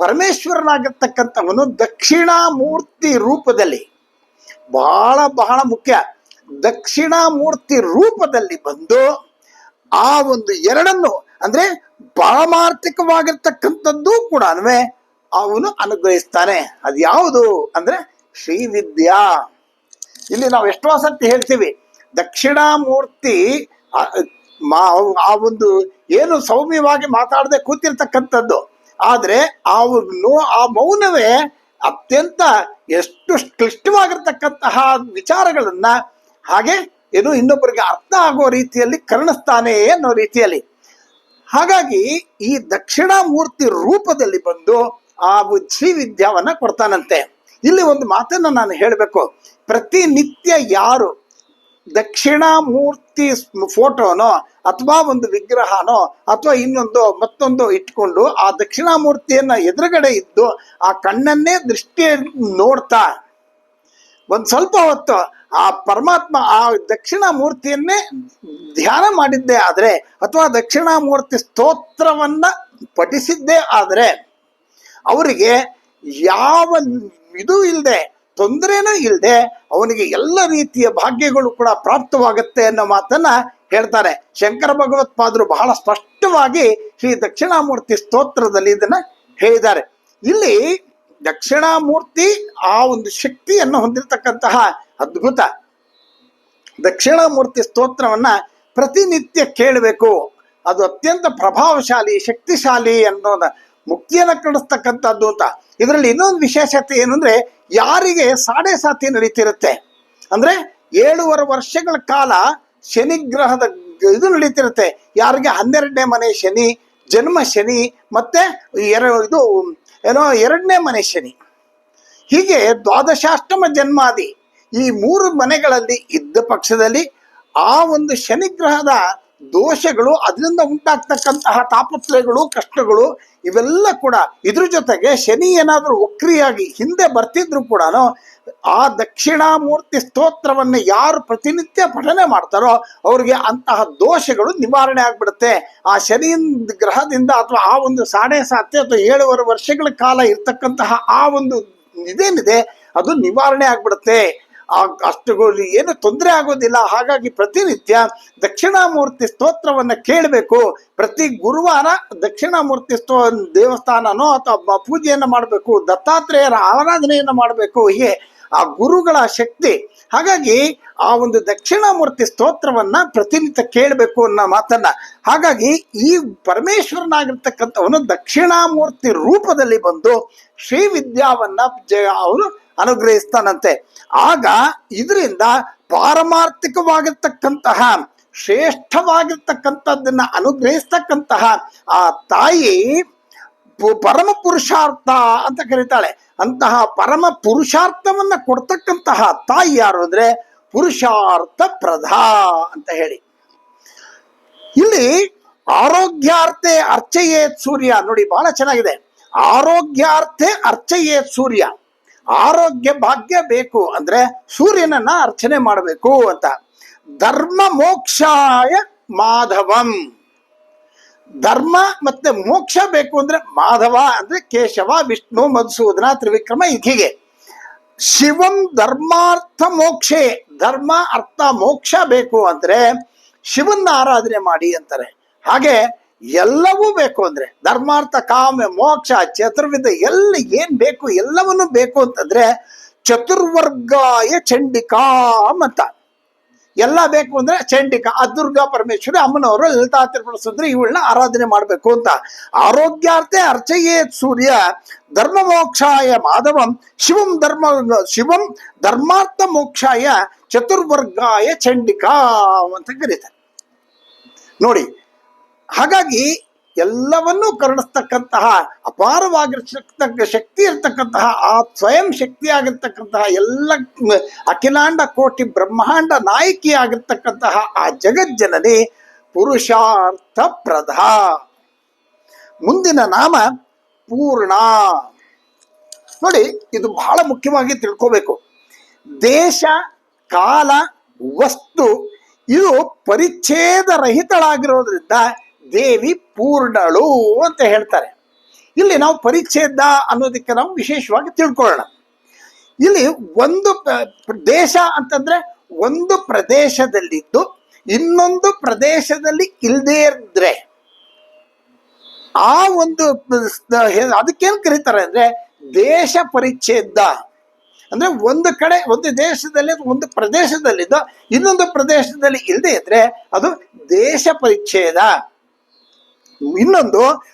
ಪರಮೇಶ್ವರನಾಗಿರ್ತಕ್ಕಂಥವನು ದಕ್ಷಿಣಾಮೂರ್ತಿ ರೂಪದಲ್ಲಿ, ಬಹಳ ಬಹಳ ಮುಖ್ಯ, ದಕ್ಷಿಣಾಮೂರ್ತಿ ರೂಪದಲ್ಲಿ ಬಂದು ಆ ಒಂದು ಎರಡನ್ನು, ಅಂದ್ರೆ ಪಾರಮಾರ್ಥಿಕವಾಗಿರ್ತಕ್ಕಂಥದ್ದು ಕೂಡ ಅವನು ಅನುಗ್ರಹಿಸ್ತಾನೆ. ಅದು ಯಾವುದು ಅಂದ್ರೆ ಶ್ರೀವಿದ್ಯಾ. ಇಲ್ಲಿ ನಾವು ಎಷ್ಟೋ ಸತಿ ಹೇಳ್ತೀವಿ. ದಕ್ಷಿಣಾಮೂರ್ತಿ, ಆ ಒಂದು ಏನು ಸೌಮ್ಯವಾಗಿ ಮಾತಾಡದೆ ಕೂತಿರ್ತಕ್ಕಂಥದ್ದು. ಆದ್ರೆ ಆ ಆ ಮೌನವೇ ಅತ್ಯಂತ ಎಷ್ಟು ಕ್ಲಿಷ್ಟವಾಗಿರ್ತಕ್ಕಂತಹ ವಿಚಾರಗಳನ್ನ ಹಾಗೆ ಏನು ಇನ್ನೊಬ್ಬರಿಗೆ ಅರ್ಥ ಆಗೋ ರೀತಿಯಲ್ಲಿ ಕರ್ಣಿಸ್ತಾನೆ ಅನ್ನೋ ರೀತಿಯಲ್ಲಿ. ಹಾಗಾಗಿ ಈ ದಕ್ಷಿಣಾಮೂರ್ತಿ ರೂಪದಲ್ಲಿ ಬಂದು ಆ ಶ್ರೀವಿದ್ಯಾವನ್ನ ಕೊಡ್ತಾನಂತೆ. ಇಲ್ಲಿ ಒಂದು ಮಾತನ್ನ ನಾನು ಹೇಳಬೇಕು. ಪ್ರತಿನಿತ್ಯ ಯಾರು ದಕ್ಷಿಣಾಮೂರ್ತಿ ಫೋಟೋನೋ ಅಥವಾ ಒಂದು ವಿಗ್ರಹನೋ ಅಥವಾ ಇನ್ನೊಂದು ಮತ್ತೊಂದು ಇಟ್ಕೊಂಡು ಆ ದಕ್ಷಿಣಾಮೂರ್ತಿಯನ್ನ ಎದುರುಗಡೆ ಇದ್ದು ಆ ಕಣ್ಣನ್ನೇ ದೃಷ್ಟಿ ನೋಡ್ತಾ, ಒಂದು ಸ್ವಲ್ಪ ಹೊತ್ತು ಆ ಪರಮಾತ್ಮ ಆ ದಕ್ಷಿಣಾಮೂರ್ತಿಯನ್ನೇ ಧ್ಯಾನ ಮಾಡಿದ್ದೇ ಆದರೆ, ಅಥವಾ ದಕ್ಷಿಣಾಮೂರ್ತಿ ಸ್ತೋತ್ರವನ್ನ ಪಠಿಸಿದ್ದೇ ಆದರೆ, ಅವರಿಗೆ ಯಾವ ಇದು ಇಲ್ಲದೆ ತೊಂದರೆನೂ ಇಲ್ಲದೆ ಅವನಿಗೆ ಎಲ್ಲ ರೀತಿಯ ಭಾಗ್ಯಗಳು ಕೂಡ ಪ್ರಾಪ್ತವಾಗುತ್ತೆ ಅನ್ನೋ ಮಾತನ್ನ ಹೇಳ್ತಾರೆ. ಶಂಕರ ಭಗವತ್ಪಾದರು ಬಹಳ ಸ್ಪಷ್ಟವಾಗಿ ಶ್ರೀ ದಕ್ಷಿಣಾಮೂರ್ತಿ ಸ್ತೋತ್ರದಲ್ಲಿ ಇದನ್ನ ಹೇಳಿದ್ದಾರೆ. ಇಲ್ಲಿ ದಕ್ಷಿಣಾಮೂರ್ತಿ ಆ ಒಂದು ಶಕ್ತಿಯನ್ನು ಹೊಂದಿರತಕ್ಕಂತಹ ಅದ್ಭುತ ದಕ್ಷಿಣಾಮೂರ್ತಿ ಸ್ತೋತ್ರವನ್ನ ಪ್ರತಿನಿತ್ಯ ಕೇಳಬೇಕು. ಅದು ಅತ್ಯಂತ ಪ್ರಭಾವಶಾಲಿ, ಶಕ್ತಿಶಾಲಿ ಅನ್ನೋದ ಮುಕ್ತಿಯನ್ನು ಕಡಿಸ್ತಕ್ಕಂಥದ್ದು ಅಂತ. ಇದರಲ್ಲಿ ಇನ್ನೊಂದು ವಿಶೇಷತೆ ಏನು ಅಂದ್ರೆ ಯಾರಿಗೆ ಸಾಡೆ ಸಾತಿ ನಡೀತಿರುತ್ತೆ? ಅಂದ್ರೆ ಏಳುವರೆ ವರ್ಷಗಳ ಕಾಲ ಶನಿ ಗ್ರಹದ ಇದು ನಡೀತಿರುತ್ತೆ. ಯಾರಿಗೆ ಹನ್ನೆರಡನೇ ಮನೆ ಶನಿ, ಜನ್ಮ ಶನಿ, ಮತ್ತೆ ಎರಡು ಇದು ಏನೋ ಎರಡನೇ ಮನೆ ಶನಿ. ಹೀಗೆ ದ್ವಾದಶಾಷ್ಟಮ ಜನ್ಮಾದಿ ಈ ಮೂರು ಮನೆಗಳಲ್ಲಿ ಇದ್ದ ಪಕ್ಷದಲ್ಲಿ ಆ ಒಂದು ಶನಿಗ್ರಹದ ದೋಷಗಳು ಅದರಿಂದ ಉಂಟಾಗ್ತಕ್ಕಂತಹ ತಾಪತ್ರಯಗಳು ಕಷ್ಟಗಳು ಇವೆಲ್ಲ ಕೂಡ ಇದ್ರ ಜೊತೆಗೆ ಶನಿ ಏನಾದರೂ ವಕ್ರಿಯಾಗಿ ಹಿಂದೆ ಬರ್ತಿದ್ರು ಕೂಡ ಆ ದಕ್ಷಿಣಾಮೂರ್ತಿ ಸ್ತೋತ್ರವನ್ನ ಯಾರು ಪ್ರತಿನಿತ್ಯ ಪಠನೆ ಮಾಡ್ತಾರೋ ಅವ್ರಿಗೆ ಅಂತಹ ದೋಷಗಳು ನಿವಾರಣೆ ಆಗ್ಬಿಡುತ್ತೆ. ಆ ಶನಿ ಗ್ರಹದಿಂದ ಅಥವಾ ಆ ಒಂದು ಸಾಡೆ ಸಾಧ್ಯ ಅಥವಾ ಏಳುವರೆ ವರ್ಷಗಳ ಕಾಲ ಇರ್ತಕ್ಕಂತಹ ಆ ಒಂದು ಇದೇನಿದೆ, ಅದು ನಿವಾರಣೆ ಆಗ್ಬಿಡುತ್ತೆ. ಆ ಅಷ್ಟುಗಳು ಏನು ತೊಂದರೆ ಆಗೋದಿಲ್ಲ. ಹಾಗಾಗಿ ಪ್ರತಿನಿತ್ಯ ದಕ್ಷಿಣಾಮೂರ್ತಿ ಸ್ತೋತ್ರವನ್ನ ಕೇಳಬೇಕು. ಪ್ರತಿ ಗುರುವಾರ ದಕ್ಷಿಣಾಮೂರ್ತಿ ಸ್ತೋ ದೇವಸ್ಥಾನನೋ ಅಥವಾ ಪೂಜೆಯನ್ನ ಮಾಡಬೇಕು, ದತ್ತಾತ್ರೇಯರ ಆರಾಧನೆಯನ್ನ ಮಾಡಬೇಕು. ಹೀಗೆ ಆ ಗುರುಗಳ ಶಕ್ತಿ. ಹಾಗಾಗಿ ಆ ಒಂದು ದಕ್ಷಿಣಾಮೂರ್ತಿ ಸ್ತೋತ್ರವನ್ನ ಪ್ರತಿನಿತ್ಯ ಕೇಳಬೇಕು ಅನ್ನೋ ಮಾತನ್ನ. ಹಾಗಾಗಿ ಈ ಪರಮೇಶ್ವರನಾಗಿರ್ತಕ್ಕಂಥವನು ದಕ್ಷಿಣಾಮೂರ್ತಿ ರೂಪದಲ್ಲಿ ಬಂದು ಶ್ರೀ ವಿದ್ಯಾವನ್ನ ಅವನು ಅನುಗ್ರಹಿಸ್ತಾನಂತೆ. ಆಗ ಇದರಿಂದ ಪಾರಮಾರ್ಥಿಕವಾಗಿರ್ತಕ್ಕಂತಹ, ಶ್ರೇಷ್ಠವಾಗಿರ್ತಕ್ಕಂಥದ್ದನ್ನ ಅನುಗ್ರಹಿಸ್ತಕ್ಕಂತಹ ಆ ತಾಯಿ ಪರಮ ಪುರುಷಾರ್ಥ ಅಂತ ಕರೀತಾಳೆ. ಅಂತಹ ಪರಮ ಪುರುಷಾರ್ಥವನ್ನ ಕೊಡ್ತಕ್ಕಂತಹ ತಾಯಿ ಯಾರು ಅಂದ್ರೆ ಪುರುಷಾರ್ಥ ಪ್ರಧಾ ಅಂತ ಹೇಳಿ. ಇಲ್ಲಿ ಆರೋಗ್ಯಾರ್ಥೆ ಅರ್ಚೆಯೇ ಸೂರ್ಯ ನೋಡಿ ಬಹಳ ಚೆನ್ನಾಗಿದೆ. ಆರೋಗ್ಯಾರ್ಥೆ ಅರ್ಚೆಯೇ ಸೂರ್ಯ. ಆರೋಗ್ಯ ಭಾಗ್ಯ ಬೇಕು ಅಂದ್ರೆ ಸೂರ್ಯನನ್ನ ಅರ್ಚನೆ ಮಾಡಬೇಕು ಅಂತ. ಧರ್ಮ ಮೋಕ್ಷಾಯ ಮಾಧವಂ. ಧರ್ಮ ಮತ್ತೆ ಮೋಕ್ಷ ಬೇಕು ಅಂದ್ರೆ ಮಾಧವ, ಅಂದ್ರೆ ಕೇಶವ, ವಿಷ್ಣು, ಮಧುಸೂದನ, ತ್ರಿವಿಕ್ರಮ ಹೀಗೆ. ಶಿವಂ ಧರ್ಮಾರ್ಥ ಮೋಕ್ಷೆ, ಧರ್ಮ, ಅರ್ಥ, ಮೋಕ್ಷ ಬೇಕು ಅಂದ್ರೆ ಶಿವನ್ನ ಆರಾಧನೆ ಮಾಡಿ ಅಂತಾರೆ. ಹಾಗೆ ಎಲ್ಲವೂ ಬೇಕು ಅಂದ್ರೆ ಧರ್ಮಾರ್ಥ ಕಾಮ ಮೋಕ್ಷ, ಚತುರ್ವಿಧ ಎಲ್ಲ ಏನ್ ಬೇಕು ಎಲ್ಲವನ್ನೂ ಬೇಕು ಅಂತಂದ್ರೆ ಚತುರ್ವರ್ಗಾಯ ಚಂಡಿಕಾ ಅಂತ ಎಲ್ಲ ಬೇಕು ಅಂದ್ರೆ ಚಂಡಿಕಾ, ಆ ದುರ್ಗಾ ಪರಮೇಶ್ವರಿ, ಅಮ್ಮನವರು, ಲಲಿತಾ ತ್ರಿಪುರ ಸುಂದರಿ ಇವಳನ್ನ ಆರಾಧನೆ ಮಾಡಬೇಕು ಅಂತ. ಆರೋಗ್ಯಾರ್ಥೆ ಅರ್ಚಯೇ ಸೂರ್ಯ ಧರ್ಮ ಮೋಕ್ಷಾಯ ಮಾಧವಂ, ಶಿವಂ ಧರ್ಮ, ಶಿವಂ ಧರ್ಮಾರ್ಥ ಮೋಕ್ಷಾಯ, ಚತುರ್ವರ್ಗಾಯ ಚಂಡಿಕಾ ಅಂತ ಕರೀತಾರೆ. ನೋಡಿ, ಹಾಗಾಗಿ ಎಲ್ಲವನ್ನೂ ಕರುಣಿಸ್ತಕ್ಕಂತಹ ಅಪಾರವಾಗಿರ್ತಕ್ಕ ಶಕ್ತಿ ಇರ್ತಕ್ಕಂತಹ, ಆ ಸ್ವಯಂ ಶಕ್ತಿ ಆಗಿರ್ತಕ್ಕಂತಹ ಎಲ್ಲ ಅಖಿಲಾಂಡ ಕೋಟಿ ಬ್ರಹ್ಮಾಂಡ ನಾಯಕಿ ಆಗಿರ್ತಕ್ಕಂತಹ ಆ ಜಗಜ್ಜನನಿ ಪುರುಷಾರ್ಥ ಪ್ರಧ. ಮುಂದಿನ ನಾಮ ಪೂರ್ಣ. ನೋಡಿ, ಇದು ಬಹಳ ಮುಖ್ಯವಾಗಿ ತಿಳ್ಕೋಬೇಕು. ದೇಶ, ಕಾಲ, ವಸ್ತು, ಇದು ಪರಿಚ್ಛೇದ ರಹಿತಳಾಗಿರೋದ್ರಿಂದ ದೇವಿ ಪೂರ್ಣಳು ಅಂತ ಹೇಳ್ತಾರೆ. ಇಲ್ಲಿ ನಾವು ಪರಿಚ್ಛೇದ ಅನ್ನೋದಕ್ಕೆ ನಾವು ವಿಶೇಷವಾಗಿ ತಿಳ್ಕೊಳ್ಳೋಣ. ಇಲ್ಲಿ ಒಂದು ದೇಶ ಅಂತಂದ್ರೆ ಒಂದು ಪ್ರದೇಶದಲ್ಲಿದ್ದು ಇನ್ನೊಂದು ಪ್ರದೇಶದಲ್ಲಿ ಇಲ್ಲದೇ ಇದ್ರೆ ಆ ಒಂದು ಅದಕ್ಕೇನ್ ಕರೀತಾರೆ ಅಂದ್ರೆ ದೇಶ ಪರಿಚ್ಛೇದ ಅಂದ್ರೆ ಒಂದು ಕಡೆ, ಒಂದು ದೇಶದಲ್ಲಿ ಒಂದು ಪ್ರದೇಶದಲ್ಲಿದ್ದು ಇನ್ನೊಂದು ಪ್ರದೇಶದಲ್ಲಿ ಇಲ್ಲದೆ ಇದ್ರೆ ಅದು ದೇಶ ಪರಿಚ್ಛೇದ ಇನ್ನೊಂದು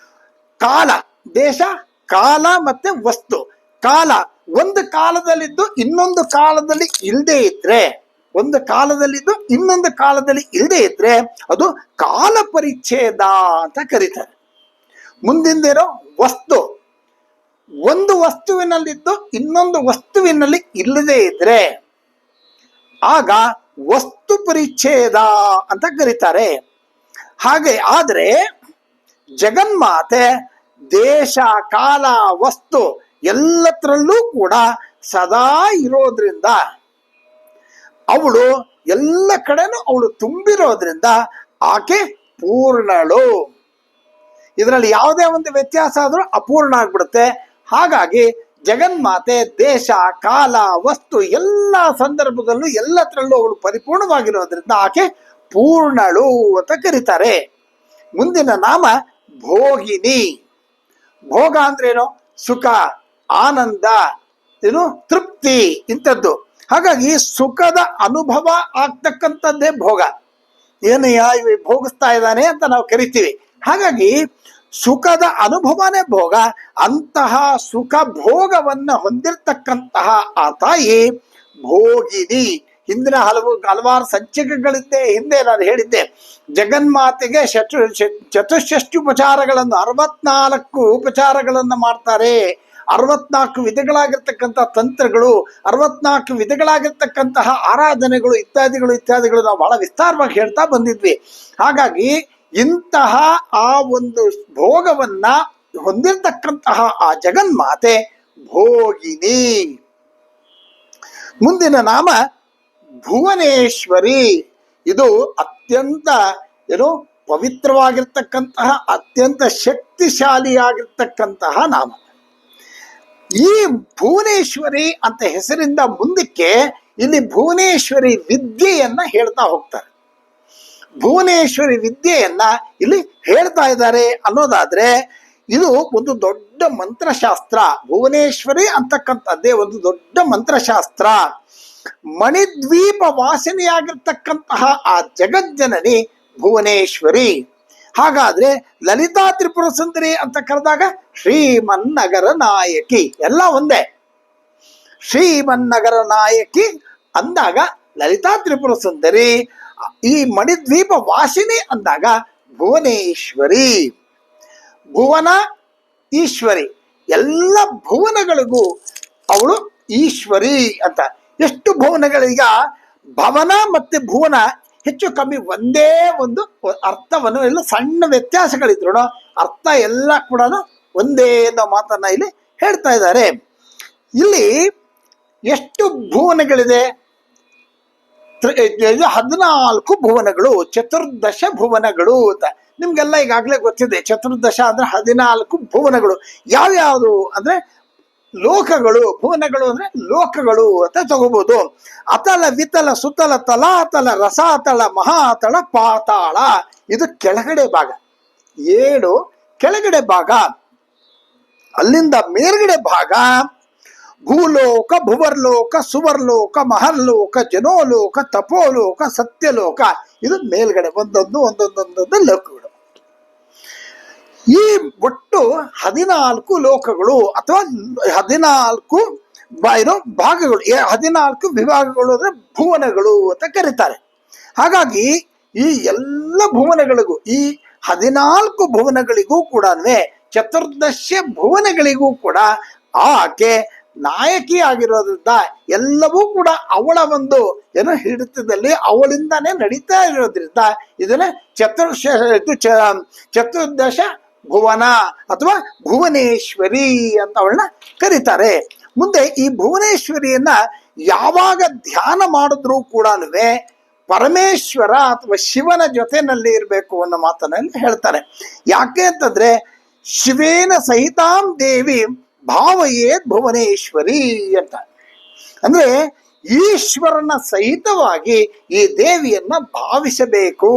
ಕಾಲ, ದೇಶ, ಕಾಲ ಮತ್ತೆ ವಸ್ತು. ಕಾಲ ಒಂದು ಕಾಲದಲ್ಲಿದ್ದು ಇನ್ನೊಂದು ಕಾಲದಲ್ಲಿ ಇಲ್ಲದೆ ಇದ್ರೆ, ಒಂದು ಕಾಲದಲ್ಲಿದ್ದು ಇನ್ನೊಂದು ಕಾಲದಲ್ಲಿ ಇಲ್ಲದೆ ಇದ್ರೆ ಅದು ಕಾಲ ಪರಿಚ್ಛೇದ ಅಂತ ಕರೀತಾರೆ. ಮುಂದಿಂದಿರೋ ವಸ್ತು. ಒಂದು ವಸ್ತುವಿನಲ್ಲಿದ್ದು ಇನ್ನೊಂದು ವಸ್ತುವಿನಲ್ಲಿ ಇಲ್ಲದೆ ಇದ್ರೆ, ಆಗ ವಸ್ತು ಪರಿಚ್ಛೇದ ಅಂತ ಕರೀತಾರೆ. ಹಾಗೆ ಆದರೆ ಜಗನ್ಮಾತೆ ದೇಶ, ಕಾಲ, ವಸ್ತು ಎಲ್ಲತ್ರಲ್ಲೂ ಕೂಡ ಸದಾ ಇರೋದ್ರಿಂದ ಅವಳು ಎಲ್ಲ ಕಡೆನೂ ಅವಳು ತುಂಬಿರೋದ್ರಿಂದ ಆಕೆ ಪೂರ್ಣಳು. ಇದರಲ್ಲಿ ಯಾವುದೇ ಒಂದು ವ್ಯತ್ಯಾಸ ಆದರೂ ಅಪೂರ್ಣ ಆಗ್ಬಿಡುತ್ತೆ. ಹಾಗಾಗಿ ಜಗನ್ಮಾತೆ ದೇಶ, ಕಾಲ, ವಸ್ತು ಎಲ್ಲ ಸಂದರ್ಭದಲ್ಲೂ ಎಲ್ಲತ್ರಲ್ಲೂ ಅವಳು ಪರಿಪೂರ್ಣವಾಗಿರೋದ್ರಿಂದ ಆಕೆ ಪೂರ್ಣಳು ಅಂತ ಕರೀತಾರೆ. ಮುಂದಿನ ನಾಮ ಭೋಗಿನಿ. ಭೋಗ ಅಂದ್ರೇನು? ಸುಖ, ಆನಂದ, ಏನು? ತೃಪ್ತಿ ಇಂಥದ್ದು. ಹಾಗಾಗಿ ಸುಖದ ಅನುಭವ ಆಗ್ತಕ್ಕಂಥದ್ದೇ ಭೋಗ. ಏನಯ್ಯ ಇವ ಭೋಗಿಸ್ತಾ ಇದ್ದಾನೆ ಅಂತ ನಾವು ಕರಿತೀವಿ. ಹಾಗಾಗಿ ಸುಖದ ಅನುಭವನೇ ಭೋಗ. ಅಂತಹ ಸುಖ ಭೋಗವನ್ನ ಹೊಂದಿರತಕ್ಕಂತಹ ಆ ತಾಯಿ ಭೋಗಿನಿ. ಹಿಂದಿನ ಹಲವು ಹಲವಾರು ಸಂಚಿಕೆಗಳಿದ್ದೆ ಹಿಂದೆ ನಾನು ಹೇಳಿದ್ದೆ, ಜಗನ್ಮಾತೆಗೆ ಶತು ಚತುಷ್ಠಿ ಉಪಚಾರಗಳನ್ನು ಅರವತ್ನಾಲ್ಕು ಉಪಚಾರಗಳನ್ನು ಮಾಡ್ತಾರೆ. ಅರವತ್ನಾಲ್ಕು ವಿಧಗಳಾಗಿರ್ತಕ್ಕಂಥ ತಂತ್ರಗಳು, ಅರವತ್ನಾಲ್ಕು ವಿಧಗಳಾಗಿರ್ತಕ್ಕಂತಹ ಆರಾಧನೆಗಳು, ಇತ್ಯಾದಿಗಳು ಇತ್ಯಾದಿಗಳು ನಾವು ಬಹಳ ವಿಸ್ತಾರವಾಗಿ ಹೇಳ್ತಾ ಬಂದಿದ್ವಿ. ಹಾಗಾಗಿ ಇಂತಹ ಆ ಒಂದು ಭೋಗವನ್ನ ಹೊಂದಿರತಕ್ಕಂತಹ ಆ ಜಗನ್ಮಾತೆ ಭೋಗಿನಿ. ಮುಂದಿನ ನಾಮ ಭುವನೇಶ್ವರಿ. ಇದು ಅತ್ಯಂತ, ಏನು ಪವಿತ್ರವಾಗಿರ್ತಕ್ಕಂತಹ, ಅತ್ಯಂತ ಶಕ್ತಿಶಾಲಿಯಾಗಿರ್ತಕ್ಕಂತಹ ನಾಮ. ಈ ಭುವನೇಶ್ವರಿ ಅಂತ ಹೆಸರಿಂದ ಮುಂದಕ್ಕೆ ಇಲ್ಲಿ ಭುವನೇಶ್ವರಿ ವಿದ್ಯೆಯನ್ನ ಹೇಳ್ತಾ ಹೋಗ್ತಾರೆ. ಭುವನೇಶ್ವರಿ ವಿದ್ಯೆಯನ್ನ ಇಲ್ಲಿ ಹೇಳ್ತಾ ಇದ್ದಾರೆ ಅನ್ನೋದಾದ್ರೆ, ಇದು ಒಂದು ದೊಡ್ಡ ಮಂತ್ರಶಾಸ್ತ್ರ. ಭುವನೇಶ್ವರಿ ಅಂತಕ್ಕಂಥದ್ದೇ ಒಂದು ದೊಡ್ಡ ಮಂತ್ರಶಾಸ್ತ್ರ. ಮಣಿದ್ವೀಪ ವಾಸನೆಯಾಗಿರ್ತಕ್ಕಂತಹ ಆ ಜಗಜ್ಜನನಿ ಭುವನೇಶ್ವರಿ. ಹಾಗಾದ್ರೆ ಲಲಿತಾ ತ್ರಿಪುರ ಸುಂದರಿ ಅಂತ ಕರೆದಾಗ ಶ್ರೀಮನ್ನಗರ ನಾಯಕಿ, ಎಲ್ಲ ಒಂದೇ. ಶ್ರೀಮನ್ನಗರ ನಾಯಕಿ ಅಂದಾಗ ಲಲಿತಾ ತ್ರಿಪುರ ಸುಂದರಿ, ಈ ಮಣಿದ್ವೀಪ ವಾಸಿನಿ ಅಂದಾಗ ಭುವನೇಶ್ವರಿ. ಭುವನ ಈಶ್ವರಿ, ಎಲ್ಲ ಭುವನಗಳಿಗೂ ಅವಳು ಈಶ್ವರಿ ಅಂತ. ಎಷ್ಟು ಭುವನಗಳೀಗ ಭವನ ಮತ್ತೆ ಭುವನ ಹೆಚ್ಚು ಕಮ್ಮಿ ಒಂದೇ ಒಂದು ಅರ್ಥವನ್ನು ಎಲ್ಲ ಸಣ್ಣ ವ್ಯತ್ಯಾಸಗಳಿದ್ರು ಅರ್ಥ ಎಲ್ಲ ಕೂಡ ಒಂದೇ ಅನ್ನೋ ಮಾತನ್ನ ಇಲ್ಲಿ ಹೇಳ್ತಾ ಇದ್ದಾರೆ. ಇಲ್ಲಿ ಎಷ್ಟು ಭುವನಗಳಿದೆ? ಹದಿನಾಲ್ಕು ಭುವನಗಳು, ಚತುರ್ದಶ ಭುವನಗಳು ಅಂತ. ನಿಮ್ಗೆಲ್ಲ ಈಗಾಗಲೇ ಗೊತ್ತಿದೆ, ಚತುರ್ದಶ ಅಂದ್ರೆ ಹದಿನಾಲ್ಕು ಭುವನಗಳು. ಯಾವ್ಯಾವುದು ಅಂದ್ರೆ ಲೋಕಗಳು, ಭುವನಗಳು ಅಂದ್ರೆ ಲೋಕಗಳು ಅಂತ ತಗೋಬಹುದು ಅತಲ ವಿತಲ ಸುತಲ ತಲಾತಲ ರಸಾತಳ ಮಹಾತಳ ಪಾತಾಳ. ಇದು ಕೆಳಗಡೆ ಭಾಗ. ಏಳು, ಕೆಳಗಡೆ ಭಾಗ. ಅಲ್ಲಿಂದ ಮೇಲ್ಗಡೆ ಭಾಗ. ಭೂಲೋಕ, ಭುವರ್ಲೋಕ, ಸುವರ್ಲೋಕ, ಮಹರ್ಲೋಕ, ಜನೋಲೋಕ, ತಪೋಲೋಕ, ಸತ್ಯಲೋಕ. ಇದು ಮೇಲ್ಗಡೆ ಒಂದೊಂದು, ಒಂದೊಂದೊಂದೊಂದು ಲೋಕಗಳು ಈ ಒಟ್ಟು ಹದಿನಾಲ್ಕು ಲೋಕಗಳು ಅಥವಾ ಹದಿನಾಲ್ಕು ಇರೋ ಭಾಗಗಳು ಹದಿನಾಲ್ಕು ವಿಭಾಗಗಳು ಅಂದ್ರೆ ಭುವನಗಳು ಅಂತ ಕರೀತಾರೆ. ಹಾಗಾಗಿ ಈ ಎಲ್ಲ ಭುವನಗಳಿಗೂ, ಈ ಹದಿನಾಲ್ಕು ಭುವನಗಳಿಗೂ ಕೂಡ ಚತುರ್ದಶ ಭುವನಗಳಿಗೂ ಕೂಡ ಆಕೆ ನಾಯಕಿ ಆಗಿರೋದ್ರಿಂದ ಎಲ್ಲವೂ ಕೂಡ ಅವಳ ಒಂದು ಏನೋ ಹಿಡಿತದಲ್ಲಿ ಅವಳಿಂದಾನೇ ನಡೀತಾ ಇರೋದ್ರಿಂದ ಇದನ್ನ ಚತುರ್ಶ ಚತುರ್ದಶ ಭುವನ ಅಥವಾ ಭುವನೇಶ್ವರಿ ಅಂತ ಅವಳನ್ನ ಕರೀತಾರೆ. ಮುಂದೆ ಈ ಭುವನೇಶ್ವರಿಯನ್ನ ಯಾವಾಗ ಧ್ಯಾನ ಮಾಡಿದ್ರೂ ಕೂಡ ಪರಮೇಶ್ವರ ಅಥವಾ ಶಿವನ ಜೊತೆನಲ್ಲಿ ಇರಬೇಕು ಅನ್ನೋ ಮಾತನಲ್ಲಿ ಹೇಳ್ತಾರೆ. ಯಾಕೆ ಅಂತಂದ್ರೆ ಶಿವೇನ ಸಹಿತಾಂ ದೇವಿ ಭಾವಯೇ ಭುವನೇಶ್ವರಿ ಅಂತ. ಅಂದ್ರೆ ಈಶ್ವರನ ಸಹಿತವಾಗಿ ಈ ದೇವಿಯನ್ನ ಭಾವಿಸಬೇಕು,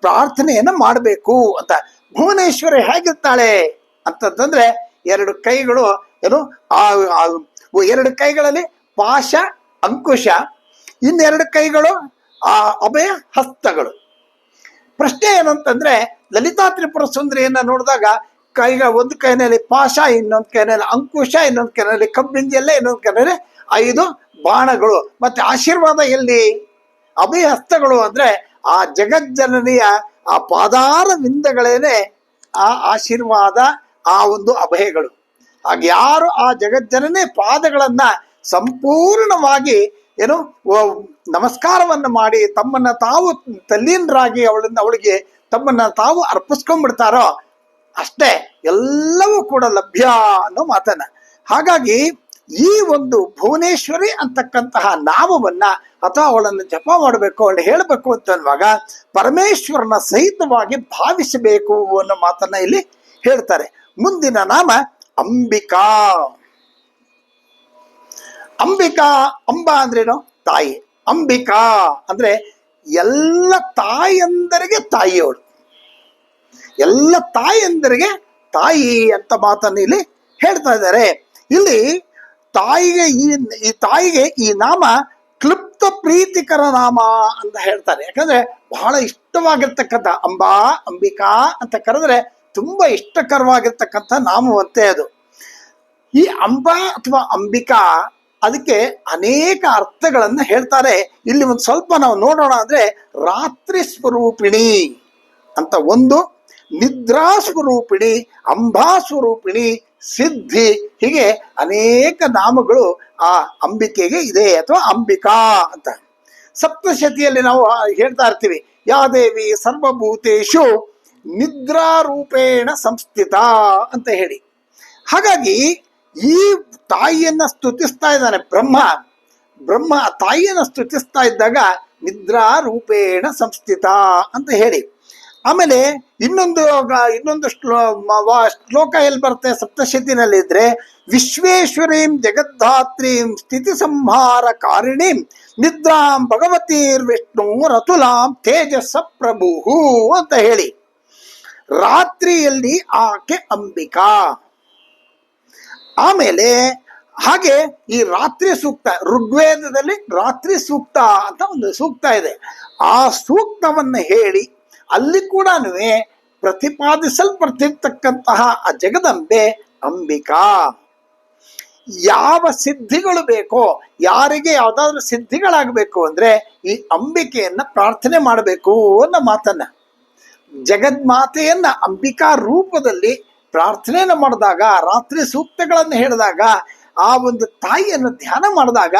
ಪ್ರಾರ್ಥನೆಯನ್ನ ಮಾಡಬೇಕು ಅಂತ. ಭುವನೇಶ್ವರಿ ಹೇಗಿರ್ತಾಳೆ ಅಂತಂತಂದ್ರೆ ಎರಡು ಕೈಗಳು ಏನು, ಆ ಎರಡು ಕೈಗಳಲ್ಲಿ ಪಾಶ, ಅಂಕುಶ, ಇನ್ನೆರಡು ಕೈಗಳು, ಆ, ಅಭಯ ಹಸ್ತಗಳು. ಪ್ರಶ್ನೆ ಏನಂತಂದ್ರೆ, ಲಲಿತಾ ತ್ರಿಪುರ ಸುಂದರಿಯನ್ನ ನೋಡಿದಾಗ ಕೈಗ ಒಂದು ಕೈನಲ್ಲಿ ಪಾಶ, ಇನ್ನೊಂದು ಕೈನಲ್ಲಿ ಅಂಕುಶ, ಇನ್ನೊಂದು ಕೈನಲ್ಲಿ ಕಬ್ಬಿಂಜೆಲ್ಲ, ಇನ್ನೊಂದು ಕೈನಲ್ಲಿ ಐದು ಬಾಣಗಳು. ಮತ್ತೆ ಆಶೀರ್ವಾದ ಎಲ್ಲಿ? ಅಭಯ ಹಸ್ತಗಳು ಅಂದ್ರೆ ಆ ಜಗಜ್ಜನನಿಯ ಆ ಪಾದಾರ ವಿಂದಗಳೇನೆ ಆ ಆಶೀರ್ವಾದ, ಆ ಒಂದು ಅಭಯಗಳು. ಹಾಗೆ ಯಾರು ಆ ಜಗಜ್ಜನನೇ ಪಾದಗಳನ್ನ ಸಂಪೂರ್ಣವಾಗಿ ಏನು ನಮಸ್ಕಾರವನ್ನು ಮಾಡಿ ತಮ್ಮನ್ನ ತಾವು ತಲ್ಲೀನರಾಗಿ ಅವಳನ್ನ, ಅವಳಿಗೆ ತಮ್ಮನ್ನ ತಾವು ಅರ್ಪಿಸ್ಕೊಂಡ್ಬಿಡ್ತಾರೋ ಅಷ್ಟೇ ಎಲ್ಲವೂ ಕೂಡ ಲಭ್ಯ ಅನ್ನೋ ಮಾತನ್ನ. ಹಾಗಾಗಿ ಈ ಒಂದು ಭುವನೇಶ್ವರಿ ಅಂತಕ್ಕಂತಹ ನಾಮವನ್ನ ಅಥವಾ ಅವಳನ್ನು ಜಪ ಮಾಡಬೇಕು, ಅವಳು ಹೇಳಬೇಕು ಅಂತ ಅನ್ನುವಾಗ ಪರಮೇಶ್ವರನ ಸಹಿತವಾಗಿ ಭಾವಿಸಬೇಕು ಅನ್ನೋ ಮಾತನ್ನ ಇಲ್ಲಿ ಹೇಳ್ತಾರೆ. ಮುಂದಿನ ನಾಮ ಅಂಬಿಕಾ. ಅಂಬಿಕಾ, ಅಂಬ ಅಂದ್ರೇನು? ತಾಯಿ. ಅಂಬಿಕಾ ಅಂದ್ರೆ ಎಲ್ಲ ತಾಯಂದರಿಗೆ ತಾಯಿಯವಳು. ಎಲ್ಲ ತಾಯಂದರಿಗೆ ತಾಯಿ ಅಂತ ಮಾತನ್ನು ಇಲ್ಲಿ ಹೇಳ್ತಾ ಇದ್ದಾರೆ. ಇಲ್ಲಿ ತಾಯಿಗೆ ಈ ಈ ತಾಯಿಗೆ ಈ ನಾಮ ಕ್ಲುಪ್ತ ಪ್ರೀತಿಕರ ನಾಮ ಅಂತ ಹೇಳ್ತಾರೆ. ಯಾಕಂದ್ರೆ ಬಹಳ ಇಷ್ಟವಾಗಿರ್ತಕ್ಕಂಥ ಅಂಬಾ, ಅಂಬಿಕಾ ಅಂತ ಕರೆದ್ರೆ ತುಂಬಾ ಇಷ್ಟಕರವಾಗಿರ್ತಕ್ಕಂಥ ನಾಮವಂತೆ ಅದು. ಈ ಅಂಬಾ ಅಥವಾ ಅಂಬಿಕಾ ಅದಕ್ಕೆ ಅನೇಕ ಅರ್ಥಗಳನ್ನು ಹೇಳ್ತಾರೆ. ಇಲ್ಲಿ ಒಂದು ಸ್ವಲ್ಪ ನಾವು ನೋಡೋಣ ಅಂದ್ರೆ ರಾತ್ರಿ ಸ್ವರೂಪಿಣಿ ಅಂತ ಒಂದು, ನಿದ್ರಾ ಸ್ವರೂಪಿಣಿ, ಅಂಬಾ ಸ್ವರೂಪಿಣಿ ಸಿದ್ಧಿ. ಹೀಗೆ ಅನೇಕ ನಾಮಗಳು ಆ ಅಂಬಿಕೆಗೆ ಇದೆ ಅಥವಾ ಅಂಬಿಕಾ ಅಂತ. ಸಪ್ತಶತಿಯಲ್ಲಿ ನಾವು ಹೇಳ್ತಾ ಇರ್ತೀವಿ ಯಾದೇವಿ ಸರ್ವಭೂತೇಶು ನಿದ್ರಾರೂಪೇಣ ಸಂಸ್ಥಿತ ಅಂತ ಹೇಳಿ. ಹಾಗಾಗಿ ಈ ತಾಯಿಯನ್ನ ಸ್ತುತಿಸ್ತಾ ಇದ್ದಾನೆ ಬ್ರಹ್ಮ. ಬ್ರಹ್ಮ ತಾಯಿಯನ್ನ ಸ್ತುತಿಸ್ತಾ ಇದ್ದಾಗ ನಿದ್ರಾರೂಪೇಣ ಸಂಸ್ಥಿತ ಅಂತ ಹೇಳಿ. ಆಮೇಲೆ ಇನ್ನೊಂದು ಇನ್ನೊಂದು ಶ್ಲೋ ಶ್ಲೋಕ ಎಲ್ಲಿ ಬರುತ್ತೆ? ಸಪ್ತಶತಿನಲ್ಲಿ ಇದ್ರೆ, ವಿಶ್ವೇಶ್ವರೀಂ ಜಗದ್ಧಾತ್ರೀಂ ಸ್ಥಿತಿ ಸಂಹಾರ ಕಾರಿಣೀಂ ನಿದ್ರಾಂ ಭಗವತೀರ್ ವಿಷ್ಣು ರತುಲಾಂ ತೇಜಸ್ಸ ಪ್ರಭು ಅಂತ ಹೇಳಿ. ರಾತ್ರಿಯಲ್ಲಿ ಆಕೆ ಅಂಬಿಕಾ. ಆಮೇಲೆ ಹಾಗೆ ಈ ರಾತ್ರಿ ಸೂಕ್ತ, ಋಗ್ವೇದದಲ್ಲಿ ರಾತ್ರಿ ಸೂಕ್ತ ಅಂತ ಒಂದು ಸೂಕ್ತ ಇದೆ. ಆ ಸೂಕ್ತವನ್ನು ಹೇಳಿ ಅಲ್ಲಿ ಕೂಡ ಪ್ರತಿಪಾದಿಸಲ್ಪಡ್ತಿರ್ತಕ್ಕಂತಹ ಆ ಜಗದಂಬೆ ಅಂಬಿಕಾ. ಯಾವ ಸಿದ್ಧಿಗಳು ಬೇಕೋ, ಯಾರಿಗೆ ಯಾವ್ದಾದ್ರು ಸಿದ್ಧಿಗಳಾಗಬೇಕು ಅಂದ್ರೆ ಈ ಅಂಬಿಕೆಯನ್ನ ಪ್ರಾರ್ಥನೆ ಮಾಡಬೇಕು ಅನ್ನೋ ಮಾತನ್ನ. ಜಗದ್ಮಾತೆಯನ್ನ ಅಂಬಿಕಾ ರೂಪದಲ್ಲಿ ಪ್ರಾರ್ಥನೆಯನ್ನ ಮಾಡಿದಾಗ, ರಾತ್ರಿ ಸೂಕ್ತಗಳನ್ನು ಹೇಳಿದಾಗ, ಆ ಒಂದು ತಾಯಿಯನ್ನು ಧ್ಯಾನ ಮಾಡಿದಾಗ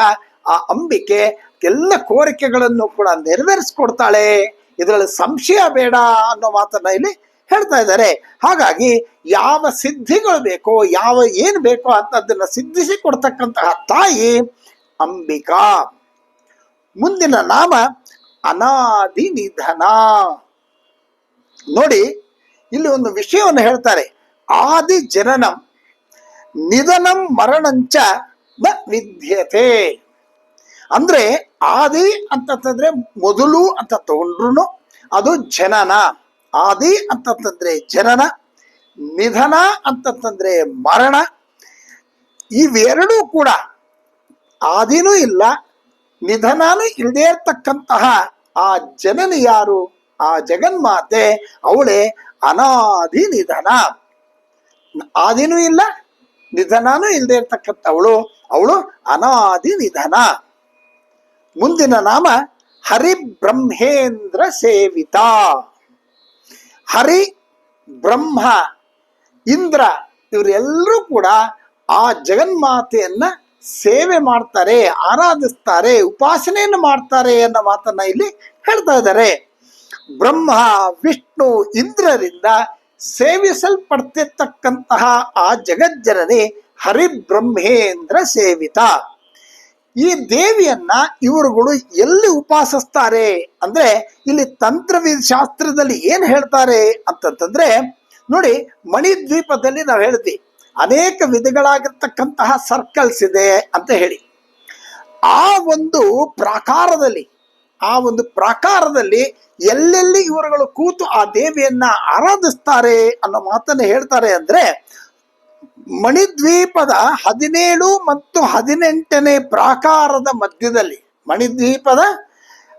ಆ ಅಂಬಿಕೆ ಎಲ್ಲ ಕೋರಿಕೆಗಳನ್ನು ಕೂಡ ನೆರವೇರಿಸ್ಕೊಡ್ತಾಳೆ. ಇದರಲ್ಲಿ ಸಂಶಯ ಬೇಡ ಅನ್ನೋ ಮಾತನ್ನ ಇಲ್ಲಿ ಹೇಳ್ತಾ ಇದ್ದಾರೆ. ಹಾಗಾಗಿ ಯಾವ ಸಿದ್ಧಿಗಳು ಬೇಕೋ, ಯಾವ ಏನು ಬೇಕೋ ಅಂತ ಅದನ್ನ ಸಿದ್ಧಿಸಿ ಕೊಡ್ತಕ್ಕಂತಹ ತಾಯಿ ಅಂಬಿಕಾ. ಮುಂದಿನ ನಾಮ ಅನಾದಿ ನಿಧನ. ನೋಡಿ, ಇಲ್ಲಿ ಒಂದು ವಿಷಯವನ್ನು ಹೇಳ್ತಾರೆ. ಆದಿ ಜನನಂ, ನಿಧನಂ ಮರಣಂಚ ವಿದ್ಯತೆ ಅಂದ್ರೆ ಆದಿ ಅಂತಂದ್ರೆ ಮೊದಲು ಅಂತ ತಗೊಂಡ್ರು ಅದು ಜನನ. ಆದಿ ಅಂತಂದ್ರೆ ಜನನ, ನಿಧನ ಅಂತಂದ್ರೆ ಮರಣ. ಇವೆರಡೂ ಕೂಡ ಆದಿನೂ ಇಲ್ಲ, ನಿಧನನೂ ಇಲ್ಲದೇ ಇರ್ತಕ್ಕಂತಹ ಆ ಜನನಿ ಯಾರು? ಆ ಜಗನ್ಮಾತೆ, ಅವಳೇ ಅನಾದಿ ನಿಧನ. ಆದಿನೂ ಇಲ್ಲ, ನಿಧನಾನೂ ಇಲ್ಲದೆ ಇರ್ತಕ್ಕಂಥವಳು, ಅವಳು ಅನಾದಿ ನಿಧನ. ಮುಂದಿನ ನಾಮ ಹರಿ ಬ್ರಹ್ಮೇಂದ್ರ ಸೇವಿತ. ಹರಿ ಬ್ರಹ್ಮ ಇಂದ್ರ ಇವರೆಲ್ಲರೂ ಕೂಡ ಆ ಜಗನ್ಮಾತೆಯನ್ನ ಸೇವೆ ಮಾಡ್ತಾರೆ, ಆರಾಧಿಸ್ತಾರೆ, ಉಪಾಸನೆಯನ್ನು ಮಾಡ್ತಾರೆ ಅನ್ನೋ ಮಾತನ್ನ ಇಲ್ಲಿ ಹೇಳ್ತಾ ಇದ್ದಾರೆ. ಬ್ರಹ್ಮ, ವಿಷ್ಣು, ಇಂದ್ರರಿಂದ ಸೇವಿಸಲ್ಪಡ್ತಿರ್ತಕ್ಕಂತಹ ಆ ಜಗಜ್ಜನನೇ ಹರಿಬ್ರಹ್ಮೇಂದ್ರ ಸೇವಿತ. ಈ ದೇವಿಯನ್ನ ಇವರುಗಳು ಎಲ್ಲಿ ಉಪಾಸಿಸ್ತಾರೆ ಅಂದ್ರೆ ಇಲ್ಲಿ ತಂತ್ರವಿ ಶಾಸ್ತ್ರದಲ್ಲಿ ಏನ್ ಹೇಳ್ತಾರೆ ಅಂತಂತಂದ್ರೆ, ನೋಡಿ ಮಣಿದ್ವೀಪದಲ್ಲಿ ನಾವು ಹೇಳ್ತೀವಿ, ಅನೇಕ ವಿಧಗಳಾಗಿರ್ತಕ್ಕಂತಹ ಸರ್ಕಲ್ಸ್ ಇದೆ ಅಂತ ಹೇಳಿ. ಆ ಒಂದು ಪ್ರಾಕಾರದಲ್ಲಿ, ಆ ಒಂದು ಪ್ರಾಕಾರದಲ್ಲಿ ಎಲ್ಲೆಲ್ಲಿ ಇವರುಗಳು ಕೂತು ಆ ದೇವಿಯನ್ನ ಆರಾಧಿಸ್ತಾರೆ ಅನ್ನೋ ಮಾತನ್ನ ಹೇಳ್ತಾರೆ ಅಂದ್ರೆ ಮಣಿದ್ವೀಪದ ಹದಿನೇಳು ಮತ್ತು ಹದಿನೆಂಟನೇ ಪ್ರಾಕಾರದ ಮಧ್ಯದಲ್ಲಿ, ಮಣಿದ್ವೀಪದ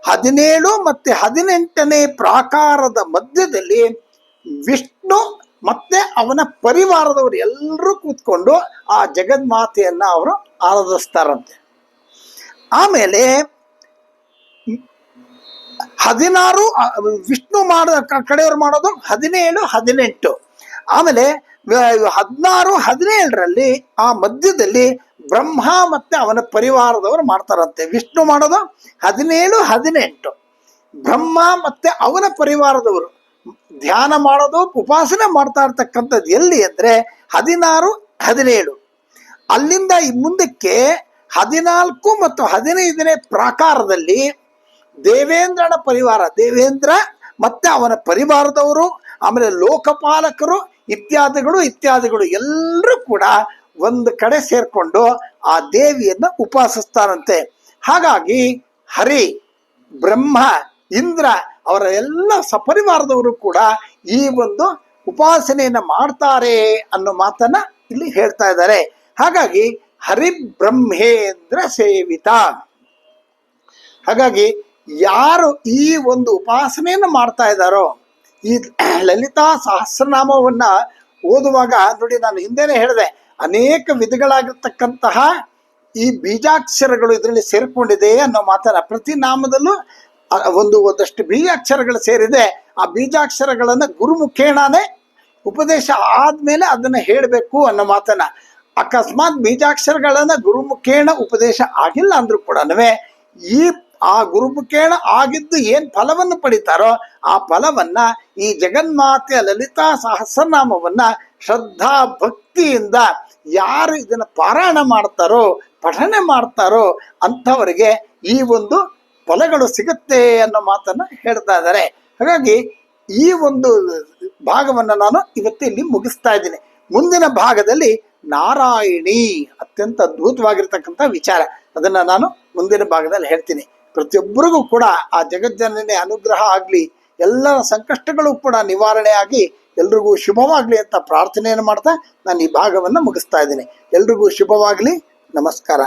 ಹದಿನೇಳು ಮತ್ತೆ ಹದಿನೆಂಟನೇ ಪ್ರಾಕಾರದ ಮಧ್ಯದಲ್ಲಿ ವಿಷ್ಣು ಮತ್ತೆ ಅವನ ಪರಿವಾರದವರು ಎಲ್ಲರೂ ಕೂತ್ಕೊಂಡು ಆ ಜಗನ್ಮಾತೆಯನ್ನ ಅವರು ಆರಾಧಿಸ್ತಾರಂತೆ. ಆಮೇಲೆ ಹದಿನಾರು ವಿಷ್ಣು ಮಾಡೋ ಕಡೆಯವರು ಮಾಡೋದು ಹದಿನೇಳು, ಹದಿನೆಂಟು. ಆಮೇಲೆ ಹದಿನಾರು, ಹದಿನೇಳರಲ್ಲಿ ಆ ಮಧ್ಯದಲ್ಲಿ ಬ್ರಹ್ಮ ಮತ್ತೆ ಅವನ ಪರಿವಾರದವರು ಮಾಡ್ತಾರಂತೆ. ವಿಷ್ಣು ಮಾಡೋದು ಹದಿನೇಳು, ಹದಿನೆಂಟು. ಬ್ರಹ್ಮ ಮತ್ತೆ ಅವನ ಪರಿವಾರದವರು ಧ್ಯಾನ ಮಾಡೋದು, ಉಪಾಸನೆ ಮಾಡ್ತಾ ಇರ್ತಕ್ಕಂಥದ್ದು ಎಲ್ಲಿ ಅಂದ್ರೆ ಹದಿನಾರು, ಹದಿನೇಳು. ಅಲ್ಲಿಂದ ಈ ಮುಂದಕ್ಕೆ ಹದಿನಾಲ್ಕು ಮತ್ತು ಹದಿನೈದನೇ ಪ್ರಾಕಾರದಲ್ಲಿ ದೇವೇಂದ್ರನ ಪರಿವಾರ, ದೇವೇಂದ್ರ ಮತ್ತೆ ಅವನ ಪರಿವಾರದವರು, ಆಮೇಲೆ ಲೋಕಪಾಲಕರು ಇತ್ಯಾದಿಗಳು ಇತ್ಯಾದಿಗಳು ಎಲ್ಲರೂ ಕೂಡ ಒಂದು ಕಡೆ ಸೇರ್ಕೊಂಡು ಆ ದೇವಿಯನ್ನ ಉಪಾಸಿಸ್ತಾರಂತೆ. ಹಾಗಾಗಿ ಹರಿ, ಬ್ರಹ್ಮ, ಇಂದ್ರ ಅವರ ಎಲ್ಲ ಸಪರಿವಾರದವರು ಕೂಡ ಈ ಒಂದು ಉಪಾಸನೆಯನ್ನ ಮಾಡ್ತಾರೆ ಅನ್ನೋ ಮಾತನ್ನ ಇಲ್ಲಿ ಹೇಳ್ತಾ ಇದ್ದಾರೆ. ಹಾಗಾಗಿ ಹರಿ ಬ್ರಹ್ಮೇಂದ್ರ ಸೇವಿತ. ಹಾಗಾಗಿ ಯಾರು ಈ ಒಂದು ಉಪಾಸನೆಯನ್ನು ಮಾಡ್ತಾ ಇದ್ದಾರೋ ಈ ಲಲಿತಾ ಸಹಸ್ರನಾಮವನ್ನ ಓದುವಾಗ ನೋಡಿ ನಾನು ಹಿಂದೆನೆ ಹೇಳಿದೆ, ಅನೇಕ ವಿಧಗಳಾಗಿರ್ತಕ್ಕಂತಹ ಈ ಬೀಜಾಕ್ಷರಗಳು ಇದರಲ್ಲಿ ಸೇರಿಕೊಂಡಿದೆ ಅನ್ನೋ ಮಾತನ್ನ ಪ್ರತಿ ನಾಮದಲ್ಲೂ ಒಂದು ಒಂದಷ್ಟು ಬೀಜಾಕ್ಷರಗಳು ಸೇರಿದೆ. ಆ ಬೀಜಾಕ್ಷರಗಳನ್ನು ಗುರುಮುಖೇಣನೇ ಉಪದೇಶ ಆದ್ಮೇಲೆ ಅದನ್ನ ಹೇಳಬೇಕು ಅನ್ನೋ ಮಾತನ್ನ. ಅಕಸ್ಮಾತ್ ಬೀಜಾಕ್ಷರಗಳನ್ನ ಗುರುಮುಖೇಣ ಉಪದೇಶ ಆಗಿಲ್ಲ ಅಂದ್ರೂ ಕೂಡ ಈ ಆ ಗುರುಮುಖೇಣ ಆಗಿದ್ದು ಏನ್ ಫಲವನ್ನು ಪಡಿತಾರೋ ಆ ಫಲವನ್ನ ಈ ಜಗನ್ಮಾತೆಯ ಲಲಿತಾ ಸಹಸ್ರನಾಮವನ್ನ ಶ್ರದ್ಧಾ ಭಕ್ತಿಯಿಂದ ಯಾರು ಇದನ್ನ ಪಾರಾಯಣ ಮಾಡ್ತಾರೋ ಪಠನೆ ಮಾಡ್ತಾರೋ ಅಂಥವರಿಗೆ ಈ ಒಂದು ಫಲಗಳು ಸಿಗುತ್ತೆ ಅನ್ನೋ ಮಾತನ್ನ ಹೇಳ್ತಾ ಇದ್ದಾರೆ. ಹಾಗಾಗಿ ಈ ಒಂದು ಭಾಗವನ್ನ ನಾನು ಇವತ್ತು ಇಲ್ಲಿ ಮುಗಿಸ್ತಾ ಇದ್ದೀನಿ. ಮುಂದಿನ ಭಾಗದಲ್ಲಿ ನಾರಾಯಣಿ, ಅತ್ಯಂತ ಅದ್ಭುತವಾಗಿರ್ತಕ್ಕಂಥ ವಿಚಾರ. ಅದನ್ನ ನಾನು ಮುಂದಿನ ಭಾಗದಲ್ಲಿ ಹೇಳ್ತೀನಿ. ಪ್ರತಿಯೊಬ್ಬರಿಗೂ ಕೂಡ ಆ ಜಗಜ್ಜನನೇ ಅನುಗ್ರಹ ಆಗಲಿ, ಎಲ್ಲ ಸಂಕಷ್ಟಗಳು ಕೂಡ ನಿವಾರಣೆ ಆಗಿ ಎಲ್ರಿಗೂ ಶುಭವಾಗಲಿ ಅಂತ ಪ್ರಾರ್ಥನೆಯನ್ನು ಮಾಡ್ತಾ ನಾನು ಈ ಭಾಗವನ್ನು ಮುಗಿಸ್ತಾ ಇದ್ದೀನಿ. ಎಲ್ರಿಗೂ ಶುಭವಾಗಲಿ. ನಮಸ್ಕಾರ.